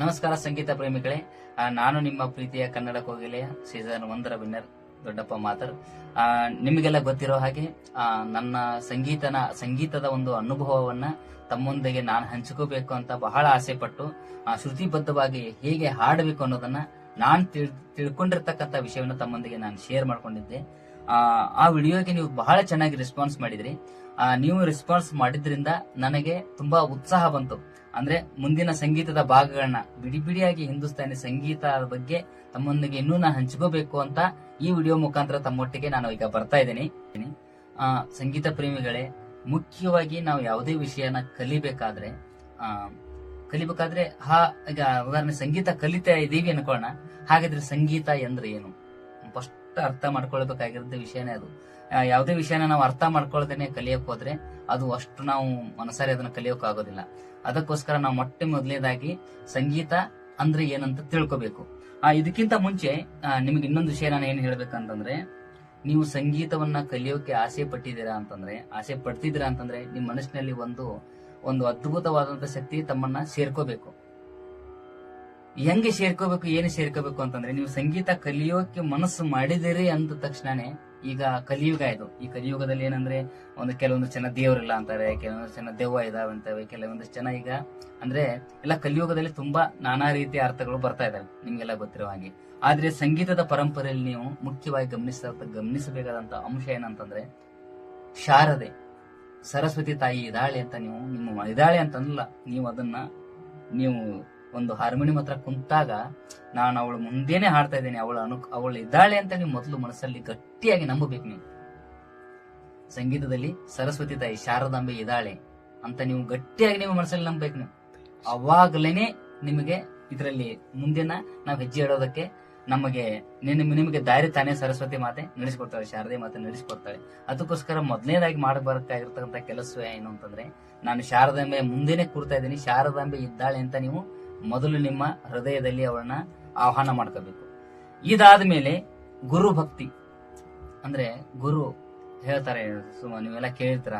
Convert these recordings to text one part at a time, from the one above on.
ನಮಸ್ಕಾರ ಸಂಗೀತ ಪ್ರೇಮಿಗಳೇ. ನಾನು ನಿಮ್ಮ ಪ್ರೀತಿಯ ಕನ್ನಡ ಕೋಗಿಲೆಯ ಸೀಸನ್ ಒಂದರ ವಿನ್ನರ್ ದೊಡ್ಡಪ್ಪ ಮಾತರ್. ನಿಮಗೆಲ್ಲ ಗೊತ್ತಿರೋ ಹಾಗೆ ನನ್ನ ಸಂಗೀತನ, ಸಂಗೀತದ ಒಂದು ಅನುಭವವನ್ನ ತಮ್ಮೊಂದಿಗೆ ನಾನು ಹಂಚಿಕೋಬೇಕು ಅಂತ ಬಹಳ ಆಸೆ ಪಟ್ಟು ಶ್ರುತಿಬದ್ಧವಾಗಿ ಹೇಗೆ ಹಾಡಬೇಕು ಅನ್ನೋದನ್ನ ನಾನು ತಿಳ್, ತಿಳ್ಕೊಂಡಿರ್ತಕ್ಕಂಥ ವಿಷಯವನ್ನು ತಮ್ಮೊಂದಿಗೆ ನಾನು ಶೇರ್ ಮಾಡ್ಕೊಂಡಿದ್ದೆ. ಆ ವಿಡಿಯೋಗೆ ನೀವು ಬಹಳ ಚೆನ್ನಾಗಿ ರೆಸ್ಪಾನ್ಸ್ ಮಾಡಿದ್ರಿ. ನೀವು ರೆಸ್ಪಾನ್ಸ್ ಮಾಡಿದ್ರಿಂದ ನನಗೆ ತುಂಬಾ ಉತ್ಸಾಹ ಬಂತು. ಅಂದ್ರೆ ಮುಂದಿನ ಸಂಗೀತದ ಭಾಗಗಳನ್ನ ಬಿಡಿ ಬಿಡಿಯಾಗಿ ಹಿಂದೂಸ್ತಾನಿ ಸಂಗೀತ ಬಗ್ಗೆ ತಮ್ಮೊಂದಿಗೆ ಇನ್ನೂ ನಾನು ಹಂಚ್ಕೋಬೇಕು ಅಂತ ಈ ವಿಡಿಯೋ ಮುಖಾಂತರ ತಮ್ಮೊಟ್ಟಿಗೆ ನಾನು ಈಗ ಬರ್ತಾ ಇದ್ದೀನಿ. ಆ, ಸಂಗೀತ ಪ್ರೇಮಿಗಳೇ ಮುಖ್ಯವಾಗಿ ನಾವು ಯಾವುದೇ ವಿಷಯನ ಕಲಿಬೇಕಾದ್ರೆ ಆ, ಕಲಿಬೇಕಾದ್ರೆ ಹಾ ಈಗ ಉದಾಹರಣೆ ಸಂಗೀತ ಕಲಿತಾ ಇದ್ದೀವಿ ಅನ್ಕೊಳ್ಳೋಣ. ಹಾಗಾದ್ರೆ ಸಂಗೀತ ಎಂದ್ರೆ ಏನು? ಫಸ್ಟ್ ಅರ್ಥ ಮಾಡ್ಕೊಳ್ಬೇಕಾಗಿರೋದ ವಿಷಯನೇ ಅದು. ಯಾವುದೇ ವಿಷಯನ ನಾವು ಅರ್ಥ ಮಾಡ್ಕೊಳ್ದೇನೆ ಕಲಿಯಕ್ ಹೋದ್ರೆ ಅದು ಅಷ್ಟು ನಾವು ಮನಸಾರಿ ಅದನ್ನ ಕಲಿಯೋಕ್ ಆಗೋದಿಲ್ಲ ಅದಕ್ಕೋಸ್ಕರ ನಾವು ಮೊಟ್ಟ ಮೊದಲೇದಾಗಿ ಸಂಗೀತ ಅಂದ್ರೆ ಏನಂತ ತಿಳ್ಕೊಬೇಕು. ಆ, ಇದಕ್ಕಿಂತ ಮುಂಚೆ ನಿಮ್ಗೆ ಇನ್ನೊಂದು ವಿಷಯ ನಾನು ಏನ್ ಹೇಳ್ಬೇಕಂತಂದ್ರೆ, ನೀವು ಸಂಗೀತವನ್ನ ಕಲಿಯೋಕೆ ಆಸೆ ಪಟ್ಟಿದ್ದೀರಾ ಅಂತಂದ್ರೆ, ಆಸೆ ಪಡ್ತಿದ್ದೀರಾ ಅಂತಂದ್ರೆ ನಿಮ್ ಮನಸ್ಸಿನಲ್ಲಿ ಒಂದು ಒಂದು ಅದ್ಭುತವಾದಂತ ಶಕ್ತಿ ತಮ್ಮನ್ನ ಸೇರ್ಕೋಬೇಕು. ಹೆಂಗೆ ಸೇರ್ಕೋಬೇಕು, ಏನು ಸೇರ್ಕೋಬೇಕು ಅಂತಂದ್ರೆ, ನೀವು ಸಂಗೀತ ಕಲಿಯೋಕೆ ಮನಸ್ಸು ಮಾಡಿದಿರಿ ಅಂದ ತಕ್ಷಣನೇ ಈಗ ಕಲಿಯುಗ ಇದು. ಈ ಕಲಿಯುಗದಲ್ಲಿ ಏನಂದ್ರೆ ಒಂದು ಕೆಲವೊಂದು ಜನ ದೇವರಿಲ್ಲ ಅಂತಾರೆ, ಕೆಲವೊಂದು ಜನ ದೆವ್ವ ಇದಾವೆ ಅಂತವೆ ಕೆಲವೊಂದಷ್ಟು ಜನ ಈಗ ಅಂದ್ರೆ ಎಲ್ಲ ಕಲಿಯುಗದಲ್ಲಿ ತುಂಬಾ ನಾನಾ ರೀತಿಯ ಅರ್ಥಗಳು ಬರ್ತಾ ಇದಾವೆ ನಿಮ್ಗೆಲ್ಲ ಗೊತ್ತಿರೋ ಹಾಗೆ. ಆದ್ರೆ ಸಂಗೀತದ ಪರಂಪರೆಯಲ್ಲಿ ನೀವು ಮುಖ್ಯವಾಗಿ ಗಮನಿಸ ಗಮನಿಸಬೇಕಾದಂತ ಅಂಶ ಏನಂತಂದ್ರೆ ಶಾರದೆ. ಸರಸ್ವತಿ ತಾಯಿ ಇದಾಳೆ ಅಂತ ನೀವು, ನಿಮ್ಮ ಇದಾಳೆ ಅಂತಂದಲ್ಲ, ನೀವು ಅದನ್ನ, ನೀವು ಒಂದು ಹಾರ್ಮೋನಿಯಂ ಹತ್ರ ಕುಂತಾಗ ನಾನು ಅವಳು ಮುಂದೆನೆ ಹಾಡ್ತಾ ಇದ್ದೇನೆ, ಅವಳು ಅನು ಅವಳು ಇದ್ದಾಳೆ ಅಂತ ನೀವು ಮೊದಲು ಮನಸ್ಸಲ್ಲಿ ಗಟ್ಟಿಯಾಗಿ ನಂಬಬೇಕು ನೀವು. ಸಂಗೀತದಲ್ಲಿ ಸರಸ್ವತಿ ತಾಯಿ ಶಾರದಾಂಬೆ ಇದ್ದಾಳೆ ಅಂತ ನೀವು ಗಟ್ಟಿಯಾಗಿ ನೀವು ಮನಸ್ಸಲ್ಲಿ ನಂಬಬೇಕು ನೀವು. ಅವಾಗಲೇನೆ ನಿಮಗೆ ಇದರಲ್ಲಿ ಮುಂದಿನ ನಾವು ಹೆಜ್ಜೆ ಇಡೋದಕ್ಕೆ ನಮಗೆ ನಿಮ್- ನಿಮಗೆ ದಾರಿ ತಾನೇ ಸರಸ್ವತಿ ಮಾತೆ ನಡೆಸಿಕೊಡ್ತಾಳೆ, ಶಾರದೆ ಮಾತೆ ನಡೆಸಿಕೊಡ್ತಾಳೆ. ಅದಕ್ಕೋಸ್ಕರ ಮೊದಲನೇದಾಗಿ ಮಾಡಬಾರಕ್ಕಾಗಿರ್ತಕ್ಕಂಥ ಕೆಲಸ ಏನು ಅಂತಂದ್ರೆ, ನಾನು ಶಾರದಾಂಬೆ ಮುಂದೆನೆ ಕೂರ್ತಾ ಇದ್ದೀನಿ, ಶಾರದಾಂಬೆ ಇದ್ದಾಳೆ ಅಂತ ನೀವು ಮೊದಲು ನಿಮ್ಮ ಹೃದಯದಲ್ಲಿ ಅವಳನ್ನ ಆಹ್ವಾನ ಮಾಡ್ಕೋಬೇಕು. ಇದಾದ ಮೇಲೆ ಗುರು ಭಕ್ತಿ ಅಂದ್ರೆ ಗುರು ಹೇಳ್ತಾರೆ ಸುಮ ನೀವೆಲ್ಲ ಕೇಳಿರ್ತೀರ,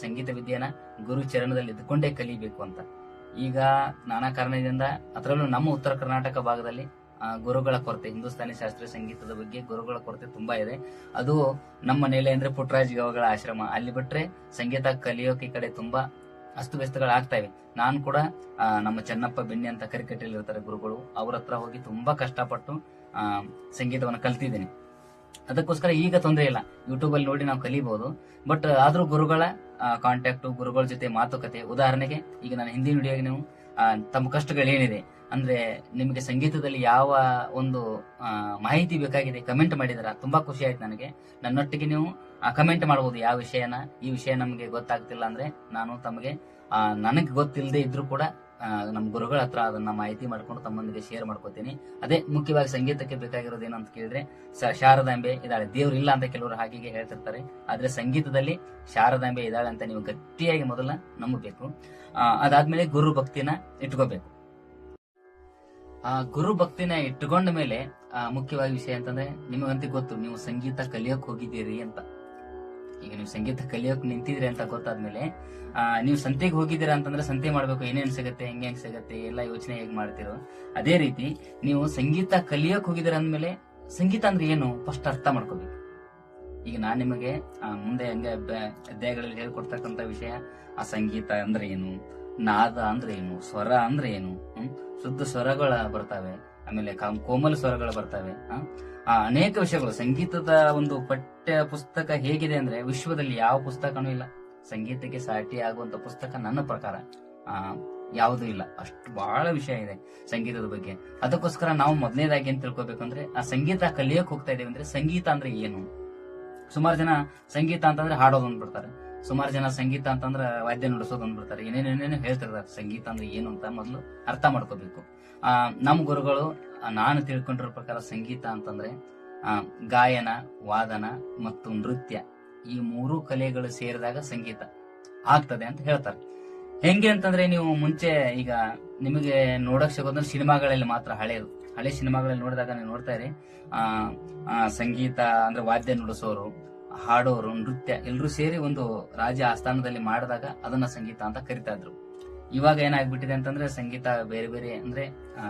ಸಂಗೀತ ವಿದ್ಯೆನ ಗುರು ಚರಣದಲ್ಲಿ ಇದ್ಕೊಂಡೇ ಕಲಿಬೇಕು ಅಂತ. ಈಗ ನಾನಾ ಕಾರಣದಿಂದ ಅದರಲ್ಲೂ ನಮ್ಮ ಉತ್ತರ ಕರ್ನಾಟಕ ಭಾಗದಲ್ಲಿ ಗುರುಗಳ ಕೊರತೆ, ಹಿಂದೂಸ್ತಾನಿ ಶಾಸ್ತ್ರೀಯ ಸಂಗೀತದ ಬಗ್ಗೆ ಗುರುಗಳ ಕೊರತೆ ತುಂಬಾ ಇದೆ. ಅದು ನಮ್ಮ ನೆಲೆ ಅಂದ್ರೆ ಪುಟ್ಟರಾಜ್ ಗವಗಳ ಆಶ್ರಮ. ಅಲ್ಲಿ ಬಿಟ್ರೆ ಸಂಗೀತ, ಕಲಿಯೋಕೆ ಕಡೆ ತುಂಬಾ ಅಸ್ತವ್ಯಸ್ತಗಳಾಗ್ತಾ ಇವೆ. ನಾನು ಕೂಡ ನಮ್ಮ ಚೆನ್ನಪ್ಪ ಬೆಣ್ಣೆ ಅಂತ ಕರಿಕಟ್ಟೆಯಲ್ಲಿ ಇರ್ತಾರೆ ಗುರುಗಳು. ಅವ್ರ ಹತ್ರ ಹೋಗಿ ತುಂಬಾ ಕಷ್ಟಪಟ್ಟು ಸಂಗೀತವನ್ನ ಕಲ್ತಿದ್ದೀನಿ. ಅದಕ್ಕೋಸ್ಕರ ಈಗ ತೊಂದರೆ ಇಲ್ಲ. ಯೂಟ್ಯೂಬ್ ಅಲ್ಲಿ ನೋಡಿ ನಾವು ಕಲಿಬಹುದು ಬಟ್ ಆದ್ರೂ ಗುರುಗಳ ಕಾಂಟ್ಯಾಕ್ಟ್ ಗುರುಗಳ ಜೊತೆ ಮಾತುಕತೆ, ಉದಾಹರಣೆಗೆ ಈಗ ನಾನು ಹಿಂದಿ ವಿಡಿಯೋಗೆ ನೀವು ತಮ್ಮ ತಮ್ಮ ಕಷ್ಟಗಳೇನಿದೆ ಅಂದ್ರೆ ನಿಮಗೆ ಸಂಗೀತದಲ್ಲಿ ಯಾವ ಒಂದು ಮಾಹಿತಿ ಬೇಕಾಗಿದೆ ಕಮೆಂಟ್ ಮಾಡಿದಾರ ತುಂಬಾ ಖುಷಿ ಆಯ್ತು ನನಗೆ. ನನ್ನೊಟ್ಟಿಗೆ ನೀವು ಕಮೆಂಟ್ ಮಾಡಬಹುದು ಯಾವ ವಿಷಯನ, ಈ ವಿಷಯ ನಮಗೆ ಗೊತ್ತಾಗ್ತಿಲ್ಲ ಅಂದ್ರೆ ನಾನು ತಮಗೆ ನನಗೆ ಗೊತ್ತಿಲ್ಲದೆ ಇದ್ರೂ ಕೂಡ ನಮ್ಮ ಗುರುಗಳ ಹತ್ರ ಅದನ್ನ ಮಾಹಿತಿ ಮಾಡ್ಕೊಂಡು ತಮ್ಮೊಂದಿಗೆ ಶೇರ್ ಮಾಡ್ಕೋತೀನಿ. ಅದೇ ಮುಖ್ಯವಾಗಿ ಸಂಗೀತಕ್ಕೆ ಬೇಕಾಗಿರೋದು ಏನು ಕೇಳಿದ್ರೆ ಶಾರದಾಂಬೆ ಇದ್ದಾಳೆ. ದೇವ್ರು ಇಲ್ಲ ಅಂತ ಕೆಲವರು ಹಾಗೆ ಹೇಳ್ತಿರ್ತಾರೆ. ಆದ್ರೆ ಸಂಗೀತದಲ್ಲಿ ಶಾರದಾಂಬೆ ಇದ್ದಾಳೆ ಅಂತ ನೀವು ಗಟ್ಟಿಯಾಗಿ ಮೊದಲ ನಂಬಬೇಕು. ಅದಾದ್ಮೇಲೆ ಗುರು ಭಕ್ತಿನ ಇಟ್ಕೋಬೇಕು. ಆ, ಗುರು ಭಕ್ತಿನ ಇಟ್ಕೊಂಡ ಮೇಲೆ ಮುಖ್ಯವಾಗಿ ವಿಷಯ ಅಂತಂದ್ರೆ ನಿಮಗಂತ ಗೊತ್ತು, ನೀವು ಸಂಗೀತ ಕಲಿಯಕ್ಕೆ ಹೋಗಿದ್ದೀರಿ ಅಂತ. ಈಗ ನೀವು ಸಂಗೀತ ಕಲಿಯೋಕೆ ನಿಂತಿದ್ರಿ ಅಂತ ಗೊತ್ತಾದ್ಮೇಲೆ ನೀವು ಸಂತೆಗೆ ಹೋಗಿದ್ದೀರಾ ಅಂತಂದ್ರೆ ಸಂತೆ ಮಾಡ್ಬೇಕು, ಏನೇನ್ ಸಿಗುತ್ತೆ, ಹೆಂಗೆ ಹೆಂಗೆ ಸಿಗುತ್ತೆ, ಎಲ್ಲ ಯೋಚನೆ ಹೇಗೆ ಮಾಡ್ತಿರೋ, ಅದೇ ರೀತಿ ನೀವು ಸಂಗೀತ ಕಲಿಯೋಕೆ ಹೋಗಿದ್ದೀರಾ ಅಂದ್ಮೇಲೆ, ಸಂಗೀತ ಅಂದ್ರೆ ಏನು ಫಸ್ಟ್ ಅರ್ಥ ಮಾಡ್ಕೋಬೇಕು ಈಗ ನಾನು ನಿಮಗೆ ಮುಂದೆ ಹಂಗೆ ಅಧ್ಯಾಯಗಳಲ್ಲಿ ಹೇಳ್ಕೊಡ್ತಕ್ಕಂತ ವಿಷಯ, ಆ ಸಂಗೀತ ಅಂದ್ರೆ ಏನು, ನಾದ ಅಂದ್ರೆ ಏನು, ಸ್ವರ ಅಂದ್ರೆ ಏನು? ಶುದ್ಧ ಸ್ವರಗಳ ಬರ್ತವೆ ಆಮೇಲೆ ಕಾಮ್- ಕೋಮಲ ಸ್ವರಗಳು ಬರ್ತವೆ, ಆ? ಅನೇಕ ವಿಷಯಗಳು. ಸಂಗೀತದ ಒಂದು ಪಠ್ಯ ಪುಸ್ತಕ ಹೇಗಿದೆ ಅಂದ್ರೆ ವಿಶ್ವದಲ್ಲಿ ಯಾವ ಪುಸ್ತಕನೂ ಇಲ್ಲ. ಸಂಗೀತಕ್ಕೆ ಸಾಟಿ ಆಗುವಂತ ಪುಸ್ತಕ ನನ್ನ ಪ್ರಕಾರ, ಆ, ಯಾವುದೂ ಇಲ್ಲ. ಅಷ್ಟು ಬಹಳ ವಿಷಯ ಇದೆ ಸಂಗೀತದ ಬಗ್ಗೆ. ಅದಕ್ಕೋಸ್ಕರ ನಾವು ಮೊದಲನೇದಾಗಿ ಏನ್ ತಿಳ್ಕೊಬೇಕಂದ್ರೆ, ಆ ಸಂಗೀತ ಕಲಿಯಕ್ ಹೋಗ್ತಾ ಇದೇವೆ ಅಂದ್ರೆ ಸಂಗೀತ ಅಂದ್ರೆ ಏನು? ಸುಮಾರು ಜನ ಸಂಗೀತ ಅಂತಂದ್ರೆ ಹಾಡೋದು ಅಂದ್ಬಿಡ್ತಾರೆ. ಸುಮಾರು ಜನ ಸಂಗೀತ ಅಂತಂದ್ರೆ ವಾದ್ಯ ನುಡಿಸೋದು ಅಂದ್ಬಿಡ್ತಾರೆ. ಏನೇನೇನೇನು ಹೇಳ್ತಿರ್ತಾರೆ. ಸಂಗೀತ ಅಂದ್ರೆ ಏನು ಅಂತ ಮೊದಲು ಅರ್ಥ ಮಾಡ್ಕೋಬೇಕು. ಆ ನಮ್ಮ ಗುರುಗಳು ನಾನು ತಿಳ್ಕೊಂಡಿರೋ ಪ್ರಕಾರ ಸಂಗೀತ ಅಂತಂದ್ರೆ ಗಾಯನ ವಾದನ ಮತ್ತು ನೃತ್ಯ ಈ ಮೂರು ಕಲೆಗಳು ಸೇರಿದಾಗ ಸಂಗೀತ ಆಗ್ತದೆ ಅಂತ ಹೇಳ್ತಾರೆ. ಹೆಂಗೆ ಅಂತಂದ್ರೆ ನೀವು ಮುಂಚೆ ಈಗ ನಿಮಗೆ ನೋಡಕ್ ಸಿಗೋದ್ರೆ ಸಿನಿಮಾಗಳಲ್ಲಿ ಮಾತ್ರ ಹಳೆಯದು ಹಳೆ ಸಿನಿಮಾಗಳಲ್ಲಿ ನೋಡಿದಾಗ ನೀವು ನೋಡ್ತಾ ಇರಿ. ಆ, ಸಂಗೀತ ಅಂದ್ರೆ ವಾದ್ಯ ನುಡಿಸೋರು ಹಾಡೋರು ನೃತ್ಯ ಎಲ್ಲರೂ ಸೇರಿ ಒಂದು ರಾಜ ಆಸ್ಥಾನದಲ್ಲಿ ಮಾಡಿದಾಗ ಅದನ್ನ ಸಂಗೀತ ಅಂತ ಕರಿತಾ ಇದ್ರು. ಇವಾಗ ಏನಾಗ್ಬಿಟ್ಟಿದೆ ಅಂತಂದ್ರೆ ಸಂಗೀತ ಬೇರೆ ಬೇರೆ ಅಂದ್ರೆ